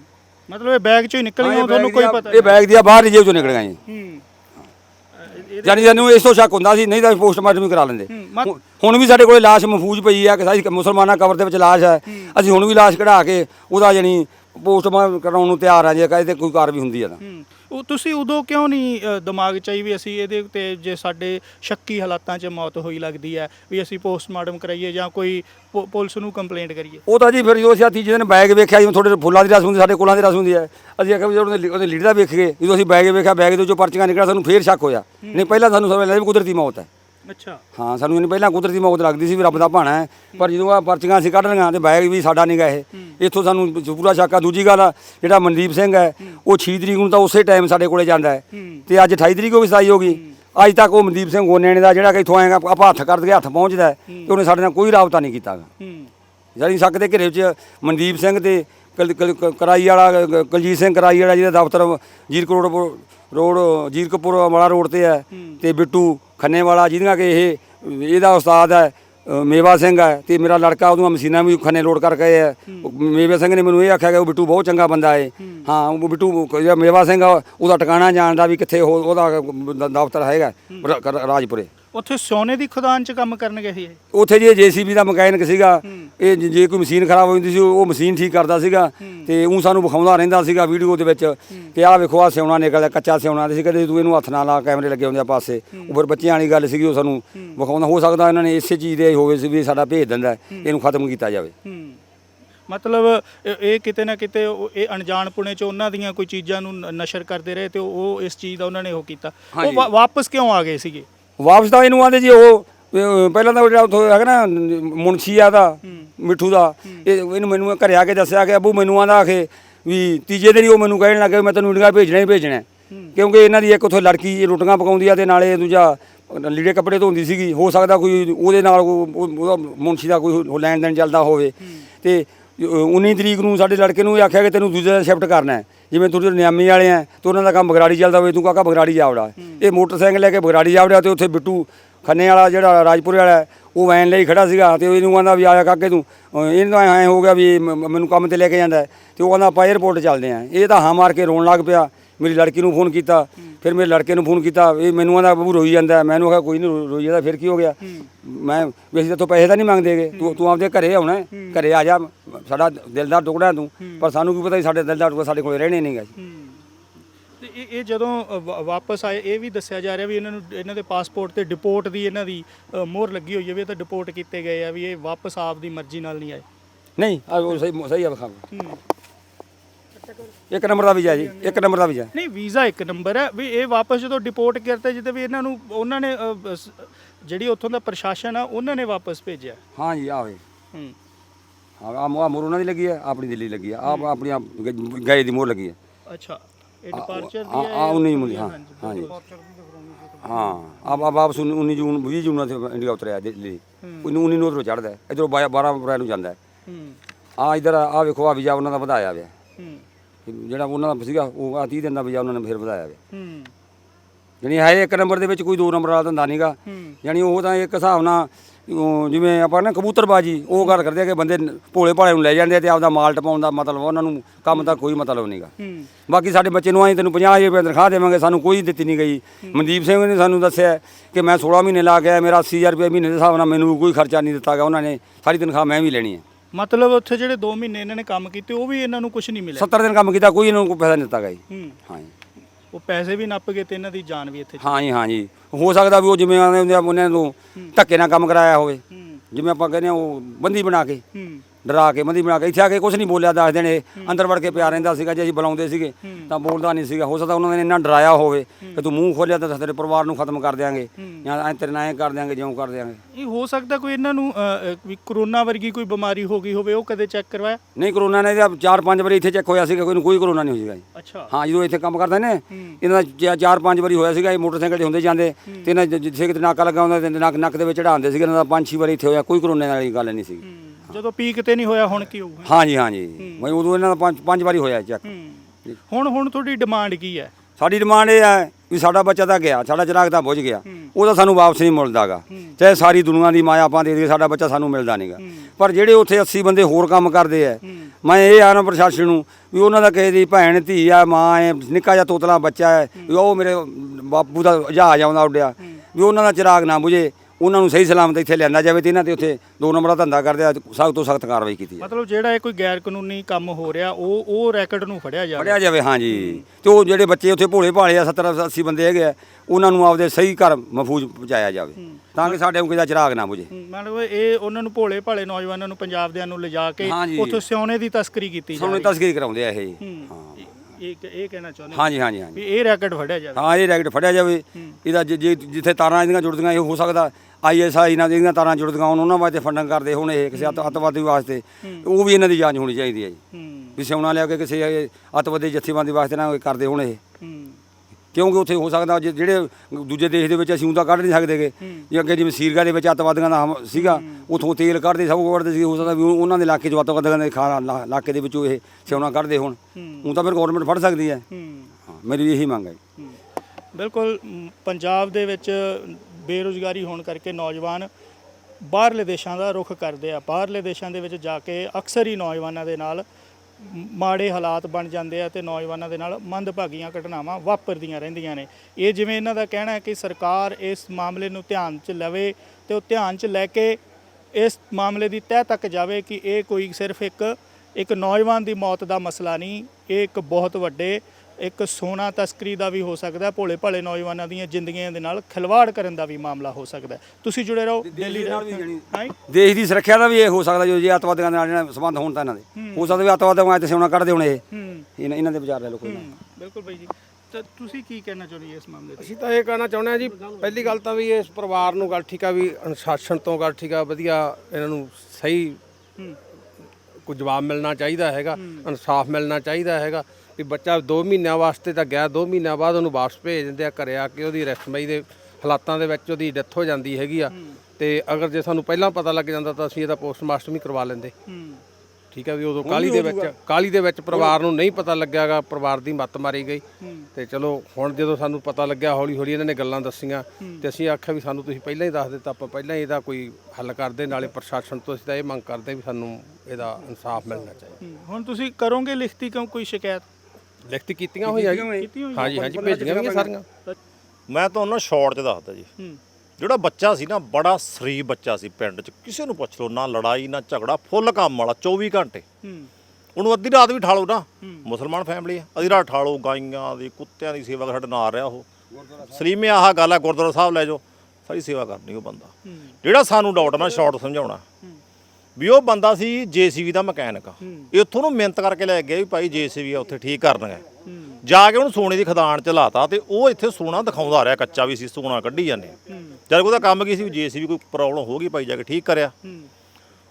ਮਤਲਬ ਇਹ ਬੈਗ ਚੋਂ ਹੀ ਨਿਕਲੀਆਂ ਤੁਹਾਨੂੰ ਕੋਈ ਪਤਾ ਇਹ ਬੈਗ ਦੀਆਂ ਬਾਹਰ ਜੇਬ ਚੋਂ ਨਿਕਲ ਗਈਆਂ ਹੂੰ। ਜਾਨੀ ਸਾਨੂੰ ਇਸ ਤੋਂ ਸ਼ੱਕ ਹੁੰਦਾ ਸੀ ਨਹੀਂ ਤਾਂ ਪੋਸਟਮਾਰਟਮ ਵੀ ਕਰਾ ਲੈਂਦੇ। ਮਤ- ਹੁਣ- ਵੀ ਸਾਡੇ ਕੋਲੇ ਲਾਸ਼ ਮਹਫੂਜ਼ ਪਈ ਆ ਕਿ ਸਾਡੀ ਮੁਸਲਮਾਨਾਂ ਕਬਰ ਦੇ ਵਿੱਚ ਲਾਸ਼ ਹੈ। ਅਸੀਂ ਹੁਣ ਵੀ ਲਾਸ਼ ਕਢਾ ਕੇ ਉਹਦਾ ਜਾਨੀ ਪੋਸਟਮਾਰਟਮ ਕਰਾਉਣ ਨੂੰ ਤਿਆਰ ਆ ਜੇ ਕਹਿੰਦੇ ਕੋਈ ਕਾਰਵਾਈ ਹੁੰਦੀ ਆ ਤਾਂ। ਹੂੰ। ਉਹ ਤੁਸੀਂ ਉਦੋਂ ਕਿਉਂ ਨਹੀਂ ਅ, ਦਿਮਾਗ ਚ ਆਈ ਵੀ ਅਸੀਂ ਇਹਦੇ ਉੱਤੇ ਜੇ ਸਾਡੇ ਸ਼ੱਕੀ ਹਾਲਾਤਾਂ 'ਚ ਮੌਤ ਹੋਈ ਲੱਗਦੀ ਹੈ ਵੀ ਅਸੀਂ ਪੋਸਟਮਾਰਟਮ ਕਰਾਈਏ ਜਾਂ ਕੋਈ ਪੁ- ਪੁਲਿਸ ਨੂੰ ਕੰਪਲੇਂਟ ਕਰੀਏ? ਉਹ ਤਾਂ ਜੀ ਫਿਰ ਅਸੀਂ ਆਹ ਤੀਜੇ ਦਿਨ ਬੈਗ ਵੇਖਿਆ ਜਿਵੇਂ ਤੁਹਾਡੇ ਫੁੱਲਾਂ ਦੀ ਰਸ ਹੁੰਦੀ ਸਾਡੇ ਕੋਲਾਂ ਦੀ ਰਸ ਹੁੰਦੀ ਹੈ। ਅਸੀਂ ਆਖਿਆ ਵੀ ਜਦੋਂ ਉਹਦੇ ਉਹਦੇ ਲੀਡਰ ਦਾ ਵੇਖ ਗਏ ਜਦੋਂ ਅਸੀਂ ਬੈਗ ਵੇਖਿਆ ਬੈਗ ਦੇ ਵਿੱਚੋਂ ਪਰਚੀਆਂ ਨਿਕਲਿਆ ਸਾਨੂੰ ਫੇਰ ਸ਼ੱਕ ਹੋਇਆ। ਨਹੀਂ ਪਹਿਲਾਂ ਸਾਨੂੰ ਸਮਝ ਲੱਗਿਆ ਵੀ ਕੁਦਰਤੀ ਮੌਤ ਹੈ। ਅੱਛਾ। ਹਾਂ ਸਾਨੂੰ ਇਹਨੇ ਪਹਿਲਾਂ ਕੁਦਰਤੀ ਮੌਤ ਲੱਗਦੀ ਸੀ ਵੀ ਰੱਬ ਦਾ ਭਾਣਾ ਹੈ ਪਰ ਜਦੋਂ ਆ ਪਰਚੀਆਂ ਅਸੀਂ ਕੱਢ ਲਈਆਂ ਤੇ ਬੈਗ ਵੀ ਸਾਡਾ ਨਹੀਂਗਾ ਇਹ। ਇੱਥੋਂ ਸਾਨੂੰ ਪੂਰਾ ਸ਼ੱਕ ਆ। ਦੂਜੀ ਗੱਲ ਆ, ਜਿਹੜਾ ਮਨਦੀਪ ਸਿੰਘ ਹੈ ਉਹ 6 ਤਰੀਕ ਨੂੰ ਤਾਂ ਉਸੇ ਟਾਈਮ ਸਾਡੇ ਕੋਲੇ ਜਾਂਦਾ ਹੈ। ਤੇ ਅੱਜ 28 ਤਰੀਕ ਹੋ ਗਈ ਸਤਾਈ ਹੋ ਗਈ। ਅੱਜ ਤੱਕ ਉਹ ਮਨਦੀਪ ਸਿੰਘ ਗੋਨੇ ਨੇ ਦਾ ਜਿਹੜਾ ਕਿ ਇੱਥੋਂ ਆਏਗਾ ਆਪਾਂ ਹੱਥ ਕਰ ਕੇ ਹੱਥ ਪਹੁੰਚਦਾ ਹੈ, ਤੇ ਉਹਨੇ ਸਾਡੇ ਨਾਲ ਕੋਈ ਰਾਬਤਾ ਨਹੀਂ ਕੀਤਾ ਗਾ। ਹੂੰ। ਜਾਨੀ ਸੱਕ ਦੇ ਘੇਰੇ ਵਿੱਚ ਮਨਦੀਪ ਸਿੰਘ ਤੇ ਕਰਾਈ ਵਾਲਾ ਕੁਲਜੀਤ ਸਿੰਘ ਕਰਾਈ ਵਾਲਾ ਜਿਹਦਾ ਦਫ਼ਤਰ ਜੀਰਕਪੁਰ ਰੋਡ ਜੀਰਕਪੁਰ ਵਾਲਾ ਰੋਡ ਤੇ ਹੈ ਤੇ ਬਿੱਟੂ ਖੰਨੇ ਵਾਲਾ ਜਿਹਦੀਆਂ ਕਿ ਇਹ ਇਹਦਾ ਉਸਤਾਦ ਹੈ ਮੇਵਾ ਸਿੰਘ ਹੈ ਤੇ ਮੇਰਾ ਲੜਕਾ ਉਹਦੀਆਂ ਮਸ਼ੀਨਾਂ ਵੀ ਖੰਨੇ ਲੋਡ ਕਰਕੇ ਹੈ। ਮੇਵਾ ਸਿੰਘ ਨੇ ਮੈਨੂੰ ਇਹ ਆਖਿਆ ਕਿ ਉਹ ਬਿੱਟੂ ਬਹੁਤ ਚੰਗਾ ਬੰਦਾ ਹੈ। ਹਾਂ ਉਹ ਬਿੱਟੂ ਜਿਹੜਾ ਮੇਵਾ ਸਿੰਘ ਉਹਦਾ ਟਿਕਾਣਾ ਜਾਣਦਾ ਵੀ ਕਿੱਥੇ ਉਹ- ਉਹਦਾ ਦਫ਼ਤਰ ਹੈਗਾ ਰਾਜਪੁਰੇ। ਉੱਥੇ ਸੋਨੇ ਦੀ ਖੁਦਾਨ 'ਚ ਕੰਮ ਕਰਨ ਗਏ ਸੀ ਇਹ। ਉੱਥੇ ਜੇ ਜੀਸੀਬੀ ਦਾ ਮਕੈਨਿਕ ਸੀਗਾ ਇਹ ਜੇ- ਜੇ ਕੋਈ ਮਸ਼ੀਨ ਖਰਾਬ ਹੋ ਜਾਂਦੀ ਸੀ ਉਹ ਮਸ਼ੀਨ ਠੀਕ ਕਰਦਾ ਸੀਗਾ ਤੇ ਉਹ ਸਾਨੂੰ ਵਿਖਾਉਂਦਾ ਰਹਿੰਦਾ ਸੀਗਾ ਵੀਡੀਓ ਦੇ ਵਿੱਚ ਕਿ ਆਹ ਵੇਖੋ ਆ ਸਿਉਣਾ ਨਿਕਲਿਆ ਕੱਚਾ ਸਿਉਣਾ ਤੇ ਸੀ ਕਦੇ ਤੂੰ ਇਹਨੂੰ ਹੱਥ ਨਾਲ ਲਾ ਕੈਮਰੇ ਲੱਗੇ ਹੁੰਦੇ ਆ ਪਾਸੇ। ਉੱਪਰ ਬੱਚਿਆਂ ਵਾਲੀ ਗੱਲ ਸੀਗੀ ਉਹ ਸਾਨੂੰ ਵਿਖਾਉਂਦਾ। ਹੋ ਸਕਦਾ ਇਹਨਾਂ ਨੇ ਇਸੇ ਚੀਜ਼ ਦੇ ਹੋਵੇ ਸੀ ਵੀ ਸਾਡਾ ਭੇਜ ਦਿੰਦਾ ਹੈ, ਇਹਨੂੰ ਖਤਮ ਕੀਤਾ ਜਾਵੇ। ਹੂੰ। ਮਤਲਬ ਇਹ- ਇਹ ਕਿਤੇ ਨਾ ਕਿਤੇ ਉਹ- ਇਹ ਅਣਜਾਣ ਪੁਣੇ 'ਚ ਉਹਨਾਂ ਦੀਆਂ ਕੋਈ ਚੀਜ਼ਾਂ ਨੂੰ ਨ- ਨਸ਼ਰ ਕਰਦੇ ਰਹੇ ਤੇ ਉਹ ਇਸ ਚੀਜ਼ ਦਾ ਉਹਨਾਂ ਨੇ ਉਹ ਕੀਤਾ। ਉਹ ਹਾਂਜੀ। ਵਾ- ਵਾਪਸ ਕਿਉਂ ਆ ਗਏ ਸੀਗੇ? ਵਾਪਸ ਤਾਂ ਇਹਨੂੰ ਆਂਦੇ ਜੀ ਉਹ ਅਹ ਪਹਿਲਾਂ ਤਾਂ ਉਹ ਜਿਹੜਾ ਉੱਥੋਂ ਹੈਗਾ ਨਾ ਮੁਨਸ਼ੀ ਆ ਦਾ ਮਿੱਠੂ ਦਾ ਇਹ ਇਹਨੂੰ ਮੈਨੂੰ ਘਰੇ ਆ ਕੇ ਦੱਸਿਆ ਕਿ ਅਬੂ ਮੈਨੂੰ ਆਂਦਾ ਕਿ ਵੀ ਤੀਜੇ ਦਿਨ ਹੀ ਉਹ ਮੈਨੂੰ ਕਹਿਣ ਲੱਗਾ ਮੈਂ ਤੈਨੂੰ ਇੰਡੀਆ ਭੇਜਣਾ ਹੀ ਭੇਜਣਾ ਹੈ। ਕਿਉਂਕਿ ਇਹਨਾਂ ਦੀ ਇੱਕ ਉੱਥੋਂ ਲੜਕੀ ਇਹ ਰੋਟੀਆਂ ਪਕਾਉਂਦੀ ਆ ਤੇ ਨਾਲੇ ਦੂਜਾ ਲੀੜੇ ਕੱਪੜੇ ਧੋਂਦੀ ਸੀਗੀ। ਹੋ ਸਕਦਾ ਕੋਈ ਉਹਦੇ ਨਾਲ ਕੋਈ ਉਹ- ਉਹਦਾ ਮੁਨਸ਼ੀ ਦਾ ਕੋਈ ਲੈਣ ਦੇਣ ਚੱਲਦਾ ਹੋਵੇ। ਤੇ ਅਹ 19 ਤਰੀਕ ਨੂੰ ਸਾਡੇ ਲੜਕੇ ਨੂੰ ਇਹ ਆਖਿਆ ਕਿ ਤੈਨੂੰ ਦੂਜੇ ਦਿਨ ਸ਼ਿਫਟ ਕਰਨਾ ਹੈ। ਜਿਵੇਂ ਤੂੰ ਨਿਆਮੀ ਵਾਲੇ ਆ ਤੇ ਉਹਨਾਂ ਦਾ ਕੰਮ ਬਗਰਾੜੀ ਚੱਲਦਾ ਹੋਵੇ ਤੂੰ ਕਾਕਾ ਬਗਰਾੜੀ ਜਾਵੜਾ ਇਹ ਮੋਟਰਸਾਈਕਲ ਲੈ ਕੇ ਬਗਰਾੜੀ ਜਾਵੜਿਆ ਤੇ ਉੱਥੇ ਬਿੱਟੂ ਖੰਨੇ ਵਾਲਾ ਜਿਹੜਾ ਰਾਜਪੁਰੇ ਵਾਲਾ ਹੈ, ਉਹ ਵੈਨ ਲਈ ਖੜਾ ਸੀਗਾ ਤੇ ਇਹਨੂੰ ਕਹਿੰਦਾ ਵੀ ਆਇਆ ਕਾਕੇ ਤੂੰ। ਇਹਨੂੰ ਤਾਂ ਐਂ ਹੋ ਗਿਆ ਵੀ ਮੈਨੂੰ ਕੰਮ ਤੇ ਲੈ ਕੇ ਜਾਂਦਾ ਹੈ। ਤੇ ਉਹ ਕਹਿੰਦਾ ਆਪਾਂ 에ਅਰਪੋਰਟ ਚੱਲਦੇ ਆਂ ਇਹ ਤਾਂ ਹਾਂ ਮਾਰ ਕੇ ਰੋਣ ਲੱਗ ਪਿਆ। ਮੇਰੀ ਲੜਕੀ ਨੂੰ ਫੋਨ ਕੀਤਾ ਫਿਰ ਮੇਰੇ ਲੜਕੇ ਨੂੰ ਫੋਨ ਕੀਤਾ ਇਹ ਮੈਨੂੰ ਆਂਦਾ ਬਬੂ ਰੋਈ ਜਾਂਦਾ। ਮੈਨੂੰ ਕਿਹਾ ਕੋਈ ਨਹੀਂ ਰੋਈ ਜਾਂਦਾ ਫਿਰ ਕੀ ਹੋ ਗਿਆ? ਮੈਂ ਵੀ ਅਸੀਂ ਤਾਂ ਪੈਸੇ ਤਾਂ ਨਹੀਂ ਮੰਗਦੇਗੇ ਤੂੰ ਤੂੰ ਆਪਦੇ ਘਰੇ ਆਉਣਾ ਹੈ, ਘਰੇ ਆ ਜਾ ਸਾਡਾ ਦਿਲ ਦਾ ਟੁਕੜਾ ਤੂੰ। ਪਰ ਸਾਨੂੰ ਕੀ ਪਤਾ ਸੀ ਸਾਡੇ ਦਿਲ ਦਾ ਟੁਕੜਾ ਸਾਡੇ ਕੋਲ ਰਹਿਣੇ ਨਹੀਂਗਾ ਹੂੰ। ਤੇ ਇਹ ਇਹ ਜਦੋਂ ਵਾਪਸ ਆਏ ਇਹ ਵੀ ਦੱਸਿਆ ਜਾ ਰਿਹਾ ਵੀ ਇਹਨਾਂ ਨੂੰ ਇਹਨਾਂ ਦੇ ਪਾਸਪੋਰਟ ਤੇ ਡਿਪੋਰਟ ਦੀ ਇਹਨਾਂ ਦੀ ਮੋਹਰ ਲੱਗੀ ਹੋਈ ਹੈ ਵੀ ਇਹ ਤਾਂ ਡਿਪੋਰਟ ਕੀਤੇ ਗਏ ਆ ਵੀ ਇਹ ਵਾਪਸ ਆਪ ਦੀ ਮਰਜ਼ੀ ਨਾਲ ਨਹੀਂ ਆਏ। ਨਹੀਂ ਆ ਉਹ ਸਹੀ ਸਹੀ ਆ ਵਿਖਾਓ। ਇੱਕ ਨੰਬਰ ਦਾ ਵੀਜ਼ਾ ਜੀ ਇੱਕ ਨੰਬਰ ਦਾ ਵੀਜ਼ਾ। ਨਹੀਂ ਵੀਜ਼ਾ ਇੱਕ ਨੰਬਰ ਹੈ। ਵੀ ਇਹ ਵਾਪਸ ਜਦੋਂ ਡਿਪੋਰਟ ਕਰਤੇ ਜਿੱਤੇ ਵੀ ਇਹਨਾਂ ਨੂੰ ਉਹਨਾਂ ਨੇ ਅ, ਜਿਹੜੀ ਉੱਥੋਂ ਦਾ ਪ੍ਰਸ਼ਾਸਨ ਆ ਉਹਨਾਂ ਨੇ ਵਾਪਸ ਭੇਜਿਆ। ਹਾਂ ਜੀ ਆ ਵੇ। ਹੂੰ। ਆ ਮੋਹਰ ਉਹਨਾਂ ਦੀ ਲੱਗੀ ਹੈ? ਆਪਣੀ ਦਿੱਲੀ ਲੱਗੀ ਹੈ। ਆ ਆਪਣੀ ਆਪ ਗ- ਗਏ ਦੀ ਮੋਹਰ ਲੱਗੀ ਹੈ। ਅੱਛਾ ਇਹ ਡਿਪਾਰਚਰ ਦੀ ਆ ਆ 19 ਮੁੰਡੇ ਹਾਂ ਹਾਂ ਜੀ। ਹਾਂ ਆ ਆ ਵਾਪਸ 19 ਜੂਨ 20 ਜੂਨ ਨੂੰ ਇੰਡੀਆ ਉਤਰਿਆ ਦਿੱਲੀ। 19 ਨੂੰ ਉਧਰੋਂ ਚੜਦਾ ਇਧਰੋਂ 12 ਅਪ੍ਰੈਲ ਨੂੰ ਜਾਂਦਾ ਹੂੰ। ਆ ਇਧਰ ਆ ਵੇਖੋ ਆ ਵੀਜ਼ਾ ਉਹਨਾਂ ਦਾ ਵਧਾਇਆ ਹੋਇਆ ਹੂੰ। ਜਿਹੜਾ ਉਹਨਾਂ ਦਾ ਸੀਗਾ ਉਹ ਆ 30 ਦਿਨ ਦਾ ਵੀਜ਼ਾ ਉਹਨਾਂ ਨੇ ਫਿਰ ਵਧਾਇਆ ਹੋਇਆ ਹੂੰ। ਜਾਣੀ ਹੈ ਇੱਕ ਨੰਬਰ ਦੇ ਵਿੱਚ ਕੋਈ ਦੋ ਨੰਬਰ ਵਾਲਾ ਧੰਦਾ ਨਹੀਂਗਾ ਹੂੰ। ਜਾਣੀ ਉਹ ਤਾਂ ਇੱਕ ਹਿਸਾਬ ਨਾਲ ਉਹ ਜਿਵੇਂ ਆਪਾਂ ਨਾ ਕਬੂਤਰਬਾਜੀ ਉਹ ਗੱਲ ਕਰਦੇ ਆ ਕਿ ਬੰਦੇ ਭੋਲੇ ਭਾਲੇ ਨੂੰ ਲੈ ਜਾਂਦੇ ਆ ਤੇ ਆਪਦਾ ਮਾਲ ਟਪਾਉਣ ਦਾ ਮਤਲਬ ਉਹਨਾਂ ਨੂੰ ਕੰਮ ਦਾ ਕੋਈ ਮਤਲਬ ਨਹੀਂਗਾ ਹੂੰ। ਬਾਕੀ ਸਾਡੇ ਬੱਚੇ ਨੂੰ ਆਈ ਤੈਨੂੰ 50000 ਰੁਪਏ ਤਨਖਾਹ ਦੇਵਾਂਗੇ ਸਾਨੂੰ ਕੋਈ ਦਿੱਤੀ ਨਹੀਂ ਗਈ। ਮਨਦੀਪ ਸਿੰਘ ਨੇ ਸਾਨੂੰ ਦੱਸਿਆ ਕਿ ਮੈਂ 16 ਮਹੀਨੇ ਲਾ ਕੇ ਆਇਆ ਮੇਰਾ 80000 ਰੁਪਏ ਮਹੀਨੇ ਦੇ ਹਿਸਾਬ ਨਾਲ ਮੈਨੂੰ ਕੋਈ ਖਰਚਾ ਨਹੀਂ ਦਿੱਤਾ ਗਿਆ ਉਹਨਾਂ ਨੇ ਸਾਰੀ ਤਨਖਾਹ ਮੈਂ ਵੀ ਲੈਣੀ ਹੈ ਮਤਲਬ ਉੱਥੇ ਜਿਹੜੇ 2 ਮਹੀਨੇ ਇਹਨਾਂ ਨੇ ਕੰਮ ਕੀਤੇ ਉਹ ਵੀ ਇਹਨਾਂ ਨੂੰ ਕੁਝ ਨਹੀਂ ਮਿਲਿਆ। 70 ਦਿਨ ਕੰਮ ਕੀਤਾ ਕੋਈ ਇਹਨਾਂ ਨੂੰ ਕੋਈ ਪੈਸਾ ਨਹੀਂ ਦਿੱਤਾ ਗਿਆ ਜੀ। ਹੂੰ। ਹਾਂ ਜੀ। ਉਹ ਪੈਸੇ ਵੀ ਨੱਪ ਗਏ ਤੇ ਇਹਨਾਂ ਦੀ ਜਾਨ ਵੀ ਇੱਥੇ ਹਾਂ ਜੀ ਹਾਂ ਜੀ। ਹੋ ਸਕਦਾ ਵੀ ਉਹ ਜਿਵੇਂ ਆਉਂਦੇ ਹੁੰਦੇ ਆ ਉਹਨਾਂ ਨੂੰ ਧੱਕੇ ਨਾਲ ਕੰਮ ਕਰਾਇਆ ਹੋਵੇ। ਹੂੰ। ਜਿਵੇਂ ਆਪਾਂ ਕਹਿੰਦੇ ਆ ਉਹ ਬੰਦੀ ਬਣਾ ਕੇ। ਹੂੰ। ਡਰਾ ਕੇ ਬੰਦੀ ਬਣਾ ਕੇ। ਇੱਥੇ ਆ ਕੇ ਕੁਝ ਨਹੀਂ ਬੋਲਿਆ ਦੱਸ ਦਿਨ ਇਹ ਅੰਦਰ ਵੜ ਕੇ ਪਿਆ ਰਹਿੰਦਾ ਸੀਗਾ ਜੇ ਅਸੀਂ ਬੁਲਾਉਂਦੇ ਸੀਗੇ ਤਾਂ ਬੋਲਦਾ ਨਹੀਂ ਸੀਗਾ। ਹੋ ਸਕਦਾ ਉਹਨਾਂ ਨੇ ਇੰਨਾ ਡਰਾਇਆ ਹੋਵੇ ਕਿ ਤੂੰ ਮੂੰਹ ਖੋਲਿਆ ਤਾਂ ਤੇਰੇ ਪਰਿਵਾਰ ਨੂੰ ਖਤਮ ਕਰ ਦਿਆਂਗੇ। ਜਾਂ ਐਂ ਤੇਰੇ ਨਾਲ ਐਂ ਕਰ ਦਿਆਂਗੇ ਜਿਉਂ ਕਰ ਦਿਆਂਗੇ। ਇਹ ਹੋ ਸਕਦਾ ਕੋਈ ਇਹਨਾਂ ਨੂੰ ਵੀ ਕਰੋਨਾ ਵਰਗੀ ਕੋਈ ਬਿਮਾਰੀ ਹੋ ਗਈ ਹੋਵੇ ਉਹ ਕਦੇ ਚੈੱਕ ਕਰਵਾਇਆ? ਨਹੀਂ ਕਰੋਨਾ ਨੇ ਤਾਂ ਚਾਰ ਪੰਜ ਵਾਰੀ ਇੱਥੇ ਚੈੱਕ ਹੋਇਆ ਸੀਗਾ ਕੋਈ ਨੂੰ ਕੋਈ ਕਰੋਨਾ ਨਹੀਂ ਜੀ। ਅੱਛਾ। ਹਾਂ ਜਦੋਂ ਇੱਥੇ ਕੰਮ ਕਰਦੇ ਨੇ ਇਹਨਾਂ ਦਾ ਚਾਰ ਪੰਜ ਵਾਰੀ ਹੋਇਆ ਸੀਗਾ ਇਹ ਮੋਟਰਸਾਈਕਲ ਤੇ ਹੁੰਦੇ ਜਾਂਦੇ ਤੇ ਇਹਨਾਂ ਜਿੱਥੇ ਕਿਤੇ ਨਾਕਾ ਲੱਗਾ ਹੁੰਦਾ ਤੇ ਨੱਕ ਨੱਕ ਦੇ ਵਿੱਚ ਚੜਾਉਂਦੇ ਸੀਗੇ ਇਹਨਾਂ ਦਾ ਪੰਜ ਛੇ ਵਾਰੀ ਇੱਥੇ ਹੋਇਆ ਕੋਈ ਕਰੋਨੇ ਵਾਲੀ ਗੱਲ ਨਹੀਂ ਹੂੰ, ਜਦੋਂ ਪੀਕ ਤੇ ਨਹੀਂ ਹੋਇਆ ਹੁਣ ਕੀ ਹੋਊਗਾ? ਹਾਂ ਜੀ ਹਾਂ। ਜੀ ਮੈਂ ਉਦੋਂ ਇਹਨਾਂ ਦਾ ਪੰਜ ਪੰਜ ਵਾਰੀ ਹੋਇਆ ਚੈੱਕ। ਹੂੰ। ਹੁਣ ਹੁਣ ਤੁਹਾਡੀ ਡਿਮਾਂਡ ਕੀ ਹੈ? ਸਾਡੀ ਡਿਮਾਂਡ ਇਹ ਹੈ ਵੀ ਸਾਡਾ ਬੱਚਾ ਤਾਂ ਗਿਆ ਸਾਡਾ ਚਿਰਾਗ ਤਾਂ ਬੁਝ ਗਿਆ। ਉਹਦਾ ਸਾਨੂੰ ਵਾਪਸ ਨਹੀਂ ਮਿਲਦਾਗਾ ਚਾਹੇ ਸਾਰੀ ਦੁਨੀਆ ਦੀ ਮਾਇਆ ਆਪਾਂ ਦੇ ਦੇ ਸਾਡਾ ਬੱਚਾ ਸਾਨੂੰ ਮਿਲਦਾ ਨਹੀਂਗਾ ਪਰ ਜਿਹੜੇ ਉੱਥੇ 80 ਬੰਦੇ ਹੋਰ ਕੰਮ ਕਰਦੇ ਆ ਮੈਂ ਇਹ ਆਣਾ ਪ੍ਰਸ਼ਾਸਨ ਨੂੰ ਵੀ ਉਹਨਾਂ ਦਾ ਕਿਸੇ ਦੀ ਭੈਣ ਧੀ ਆ ਮਾਂ ਹੈ ਨਿੱਕਾ ਜਿਹਾ ਤੋਤਲਾ ਬੱਚਾ ਹੈ। ਵੀ ਉਹ ਮੇਰੇ ਬਾਪੂ ਦਾ ਜਹਾਜ਼ ਆਉਂਦਾ ਉੱਡਿਆ ਵੀ ਉਹਨਾਂ ਦਾ ਚਿਰਾਗ ਨਾ ਬੁਝੇ। ਉਹਨਾਂ ਨੂੰ ਸਹੀ ਸਲਾਮਤ ਇੱਥੇ ਲਿਆਂਦਾ ਜਾਵੇ ਤੇ ਇਹਨਾਂ ਤੇ ਉੱਥੇ ਦੋ ਨੰਬਰ ਦਾ ਧੰਦਾ ਕਰਦੇ ਆ ਸਖਤ ਤੋਂ ਸਖਤ ਕਾਰਵਾਈ ਕੀਤੀ ਜਾਵੇ। ਮਤਲਬ ਜਿਹੜਾ ਇਹ ਕੋਈ ਗੈਰ ਕਾਨੂੰਨੀ ਕੰਮ ਹੋ ਰਿਹਾ ਉਹ ਉਹ ਰੈਕਟ ਨੂੰ ਫੜਿਆ ਜਾਵੇ। ਫੜਿਆ ਜਾਵੇ ਹਾਂਜੀ ਤੇ ਉਹ ਜਿਹੜੇ ਬੱਚੇ ਉੱਥੇ ਭੋਲੇ ਭਾਲੇ ਆ 70 80 ਬੰਦੇ ਹੈਗੇ ਆ ਉਹਨਾਂ ਨੂੰ ਆਪਦੇ ਸਹੀ ਘਰ ਮਹਫੂਜ਼ ਪਹੁੰਚਾਇਆ ਜਾਵੇ। ਤਾਂ ਕਿ ਸਾਡੇ ਕੋਈ ਦਾ ਚਿਰਾਗ ਨਾ ਬੁਝੇ। ਮਤਲਬ ਇਹ ਉਹਨਾਂ ਨੂੰ ਭੋਲੇ ਭਾਲੇ ਨੌਜਵਾਨਾਂ ਨੂੰ ਪੰਜਾਬ ਦਿਆਂ ਨੂੰ ਲਿਜਾ ਕੇ। ਉੱਥੇ ਸਿਉਣੇ ਦੀ ਤਸਕਰੀ ਕੀਤੀ ਜਾ ਸਾਨੂੰ ਰਹੀ ਤਸਕੀਰ ਕਰਾਉਂਦੇ ਆ ਇਹ। ਹੂੰ। ਇਹ ਇਹ ਕਹਿਣਾ ਚਾਹੁੰਦੇ ਹਾਂਜੀ ਹਾਂਜੀ ਹਾਂਜੀ। ਵੀ ਇਹ ਰੈਕਟ ਫੜਿਆ ਜਾਵੇ। ਹਾਂ ਇਹ ਰੈਕਟ ਫੜਿਆ ਜਾਵੇ। ਇਹਦਾ ਜੇ- ਜੇ ਜਿੱਥੇ ਤਾਰਾਂ ਇਹਦੀਆਂ ਜੁੜਦੀਆਂ ਇਹ ਹੋ ਸਕਦਾ ਆਈਐਸਆਈ ਨਾਲ ਇਹਦੀਆਂ ਤਾਰਾਂ ਜੁੜਦੀਆਂ ਹੋਣ ਉਹਨਾਂ ਵਾਸਤੇ ਫੰਡਿੰਗ ਕਰਦੇ ਹੁਣ ਇਹ ਕਿਸੇ ਅੱਤ- ਅੱਤਵਾਦੀ ਵਾਸਤੇ। ਉਹ ਵੀ ਇਹਨਾਂ ਦੀ ਜਾਂਚ ਹੋਣੀ ਚਾਹੀਦੀ ਹੈ ਜੀ। ਹੂੰ। ਵੀ ਸਿਉਣਾ ਲਿਆ ਕੇ ਕਿਸੇ ਅੱਤਵਾਦੀ ਜਥੇਬੰਦੀ ਵਾਸਤੇ ਨਾ ਇਹ ਕਰਦੇ ਹੁਣ ਇਹ। ਹੂੰ। ਕਿਉਂਕਿ ਉੱਥੇ ਹੋ ਸਕਦਾ ਜੇ- ਜਿਹੜੇ ਦੂਜੇ ਦੇਸ਼ ਦੇ ਵਿੱਚ ਅਸੀਂ ਉਹਦਾ ਕੱਢ ਨਹੀਂ ਸਕਦੇਗੇ ਜੇ ਅੱਗੇ ਜਿਵੇਂ ਸੀਰਗਾ ਦੇ ਵਿੱਚ ਅੱਤਵਾਦੀਆਂ ਦਾ ਹਮ- ਸੀਗਾ ਉਥੋਂ ਤੇਲ ਕੱਢਦੇ ਸਭ ਕੁਝ ਕੱਢਦੇ ਸੀ। ਹੋ ਸਕਦਾ ਵੀ ਉਹ- ਉਹਨਾਂ ਦੇ ਇਲਾਕੇ 'ਚ ਅੱਤਵਾਦੀਆਂ ਦੇ ਖਾ ਲਾ- ਇਲਾਕੇ ਦੇ ਵਿੱਚੋਂ ਇਹ ਸਿਉਣਾ ਕੱਢਦੇ ਹੁਣ। ਉਹ ਤਾਂ ਫਿਰ ਗਵਰਨਮੈਂਟ ਫੜ ਸਕਦੀ ਹੈ। ਹੂੰ। ਹਾਂ, ਮੇਰੀ ਇਹੀ ਮੰਗ ਹੈ। ਬਿਲਕੁਲ ਮ, ਪੰਜਾਬ ਦੇ ਵਿੱਚ ਬੇਰੁਜ਼ਗਾਰੀ ਹੋਣ ਕਰਕੇ ਨੌਜਵਾਨ ਬਾਹਰਲੇ ਦੇਸ਼ਾਂ ਦਾ ਰੁਖ ਕਰਦੇ ਆ। ਬਾਹਰਲੇ ਦੇਸ਼ਾਂ ਦੇ ਵਿੱਚ ਜਾ ਕੇ ਅਕਸਰ ਹੀ ਨੌਜਵਾਨਾਂ ਦੇ ਨਾਲ ਮਾੜੇ ਹਾਲਾਤ ਬਣ ਜਾਂਦੇ ਆ ਤੇ ਨੌਜਵਾਨਾਂ ਦੇ ਨਾਲ ਮੰਦਭਾਗੀਆਂ ਘਟਨਾਵਾਂ ਵਾਪਰਦੀਆਂ ਰਹਿੰਦੀਆਂ ਨੇ। ਇਹ ਜਿਵੇਂ ਇਹਨਾਂ ਦਾ ਕਹਿਣਾ ਹੈ ਕਿ ਸਰਕਾਰ ਇਸ ਮਾਮਲੇ ਨੂੰ ਧਿਆਨ 'ਚ ਲਵੇ ਤੇ ਉਹ ਧਿਆਨ 'ਚ ਲੈ ਕੇ ਇਸ ਮਾਮਲੇ ਦੀ ਤਹਿ ਤੱਕ ਜਾਵੇ ਕਿ ਇਹ ਕੋਈ ਸਿਰਫ ਇੱਕ ਇੱਕ ਨੌਜਵਾਨ ਦੀ ਮੌਤ ਦਾ ਮਸਲਾ ਨਹੀਂ, ਇਹ ਇੱਕ ਬਹੁਤ ਵੱਡੇ ਇੱਕ ਸੋਨਾ ਤਸਕਰੀ ਦਾ ਵੀ ਹੋ ਸਕਦਾ ਹੈ, ਭੋਲੇ ਭਾਲੇ ਨੌਜਵਾਨਾਂ ਦੀਆਂ ਜ਼ਿੰਦਗੀਆਂ ਦੇ ਨਾਲ ਖਿਲਵਾੜ ਕਰਨ ਦਾ ਵੀ ਮਾਮਲਾ ਹੋ ਸਕਦਾ ਹੈ। ਤੁਸੀਂ ਜੁੜੇ ਰਹੋ ਡੇਲੀ ਨਾਲ ਵੀ ਜਾਣੀ-? ਦੇਸ਼ ਦੀ ਸੁਰੱਖਿਆ ਦਾ ਵੀ ਇਹ ਹੋ ਸਕਦਾ ਜੋ ਜੇ ਅੱਤਵਾਦੀਆਂ ਨਾਲ ਜਿਹੜਾ ਸੰਬੰਧ ਹੋਣ ਤਾਂ ਇਹਨਾਂ ਦੇ। ਹੋ। ਸਕਦਾ ਵੀ ਅੱਤਵਾਦੀਆਂ ਤੇ ਸਿਉਣਾ ਕੱਢਦੇ ਹੋਣ ਇਹ। ਹੂੰ। ਇਹਨਾਂ ਦੇ ਵਿਚਾਰ ਲੈ ਲਓ ਕੋਈ ਬਿਲਕੁਲ ਬਾਈ ਜੀ। ਤਾਂ ਤੁਸੀਂ ਕੀ ਕਹਿਣਾ ਚਾਹੁੰਦੇ ਹੋ ਇਸ ਮਾਮਲੇ ਤੇ? ਅਸੀਂ ਤਾਂ ਇਹ ਕਹਿਣਾ ਚਾਹੁੰਦੇ ਆ ਜੀ ਪਹਿਲੀ ਗੱਲ ਤਾਂ ਵੀ ਇਸ ਪਰਿਵਾਰ ਨੂੰ ਗੱਲ ਠੀਕ ਆ ਵੀ ਅਨੁਸ਼ਾਸਨ ਤੋਂ ਗੱਲ ਠੀਕ ਆ ਵਧੀਆ ਇਹਨਾਂ ਨੂੰ ਸਹੀ ਹੂੰ। ਕੋਈ ਜਵਾਬ ਮਿਲਣਾ ਚਾਹੀਦਾ ਹੈਗਾ ਇਨਸਾਫ ਮਿਲਣਾ ਚਾਹੀਦਾ ਹੈਗਾ। ਵੀ ਬੱਚਾ 2 ਮਹੀਨਿਆਂ ਵਾਸਤੇ ਤਾਂ ਗਿਆ 2 ਮਹੀਨਿਆਂ ਬਾਅਦ ਉਹਨੂੰ ਵਾਪਸ ਭੇਜ ਦਿੰਦੇ ਆ ਘਰੇ ਆ ਕੇ ਉਹਦੀ ਰਸਮਈ ਦੇ ਹਾਲਾਤਾਂ ਦੇ ਵਿੱਚ ਉਹਦੀ ਡੈਥ ਹੋ ਜਾਂਦੀ ਹੈਗੀ ਆ। ਤੇ ਅਗਰ ਜੇ ਸਾਨੂੰ ਪਹਿਲਾਂ ਪਤਾ ਲੱਗ ਜਾਂਦਾ ਤਾਂ ਅਸੀਂ ਇਹਦਾ ਪੋਸਟਮਾਰਟਮ ਵੀ ਕਰਵਾ ਲੈਂਦੇ। ਹੂੰ। ਠੀਕ ਹੈ ਵੀ ਉਦੋਂ ਕਾਲੀ ਦੇ ਵਿੱਚ ਕਾਲੀ ਦੇ ਵਿੱਚ ਪਰਿਵਾਰ ਨੂੰ ਨਹੀਂ ਪਤਾ ਲੱਗਿਆਗਾ ਪਰਿਵਾਰ ਦੀ ਮੱਤ ਮਾਰੀ ਗਈ। ਤੇ ਚਲੋ ਹੁਣ ਜਦੋਂ ਸਾਨੂੰ ਪਤਾ ਲੱਗਿਆ ਹੌਲੀ ਹੌਲੀ ਇਹਨਾਂ ਨੇ ਗੱਲਾਂ ਦੱਸੀਆਂ। ਤੇ ਅਸੀਂ ਆਖਿਆ ਵੀ ਸਾਨੂੰ ਤੁਸੀਂ ਪਹਿਲਾਂ ਹੀ ਦੱਸ ਦਿੱਤਾ ਆਪਾਂ ਪਹਿਲਾਂ ਹੀ ਇਹਦਾ ਕੋਈ ਹੱਲ ਕਰਦੇ ਨਾਲੇ ਪ੍ਰਸ਼ਾਸਨ ਤੋਂ ਅਸੀਂ ਤਾਂ ਇਹ ਮੰਗ ਕਰਦੇ ਵੀ ਸਾਨੂੰ ਇਹਦਾ ਇਨਸਾਫ ਮਿਲਣਾ ਚਾਹੀਦਾ। ਹੂੰ। ਹੁਣ ਤੁਸੀਂ ਕਰੋਗੇ ਲਿਖਤੀ ਕਿਉਂ ਕੋਈ ਸ਼ਿਕਾਇਤ? ਲਿਖਤੀ ਕੀਤੀਆਂ ਹੋਈਆਂ ਜੀ? ਹਾਂਜੀ ਹਾਂਜੀ ਭੇਜੀਆਂ ਹੋਈਆਂ ਸਾਰੀਆਂ? ਮੈਂ ਤੁਹਾਨੂੰ ਸ਼ਾਰਟ 'ਚ ਦੱਸਦਾ ਜੀ। ਜਿਹੜਾ ਬੱਚਾ ਸੀ ਨਾ ਬੜਾ ਸ਼ਰੀਫ ਬੱਚਾ ਸੀ ਪਿੰਡ 'ਚ। ਕਿਸੇ ਨੂੰ ਪੁੱਛ ਲਓ ਨਾ ਲੜਾਈ ਨਾ ਝਗੜਾ ਫੁੱਲ ਕੰਮ ਵਾਲਾ 24 ਘੰਟੇ। ਹੂੰ। ਉਹਨੂੰ ਅੱਧੀ ਰਾਤ ਵੀ ਠਾਲੋ ਨਾ। ਮੁਸਲਮਾਨ ਫੈਮਿਲੀ ਆ। ਅੱਧੀ ਰਾਤ ਠਾਲੋ ਗਾਈਆਂ ਦੀ ਕੁੱਤਿਆਂ ਦੀ ਸੇਵਾ ਸਾਡੇ ਨਾਲ ਰਿਹਾ ਉਹ। ਸਲੀਮੇ ਆਹ ਗੱਲ ਆ ਗੁਰਦੁਆਰਾ ਸਾਹਿਬ ਲੈ ਜਾਓ। ਸਾਰੀ ਸੇਵਾ ਕਰਨੀ ਉਹ ਬੰਦਾ। ਜਿਹੜਾ ਸਾਨੂੰ ਡਾਊਟ ਨਾ ਸ਼ਾਰਟ ਸਮਝਾਉਣਾ। ਵੀ ਉਹ ਬੰਦਾ ਸੀ ਜੀਸੀਬੀ ਦਾ ਮਕੈਨਿਕ। ਇੱਥੋਂ ਨੂੰ ਮਿਹਨਤ ਕਰਕੇ ਲੈ ਗਿਆ ਵੀ ਭਾਈ ਜੀਸੀਬੀ ਆ ਉੱਥੇ ਠੀਕ ਕਰਨਗੇ। ਜਾ ਕੇ ਉਹਨੂੰ ਸੋਨੇ ਦੀ ਖਦਾਨ ਚ ਲਾਤਾ ਤੇ ਉਹ ਇੱਥੇ ਸੋਨਾ ਦਿਖਾਉਂਦਾ ਰਿਹਾ ਕੱਚਾ ਵੀ ਸੀ ਸੋਨਾ ਕੱਢੀ ਜਾਂਦੇ। ਜਦ ਉਹਦਾ ਕੰਮ ਕੀ ਸੀ ਜੀਸੀਬੀ ਕੋਈ ਪ੍ਰੋਬਲਮ ਹੋ ਗਈ ਭਾਈ ਜਾ ਕੇ ਠੀਕ ਕਰਿਆ।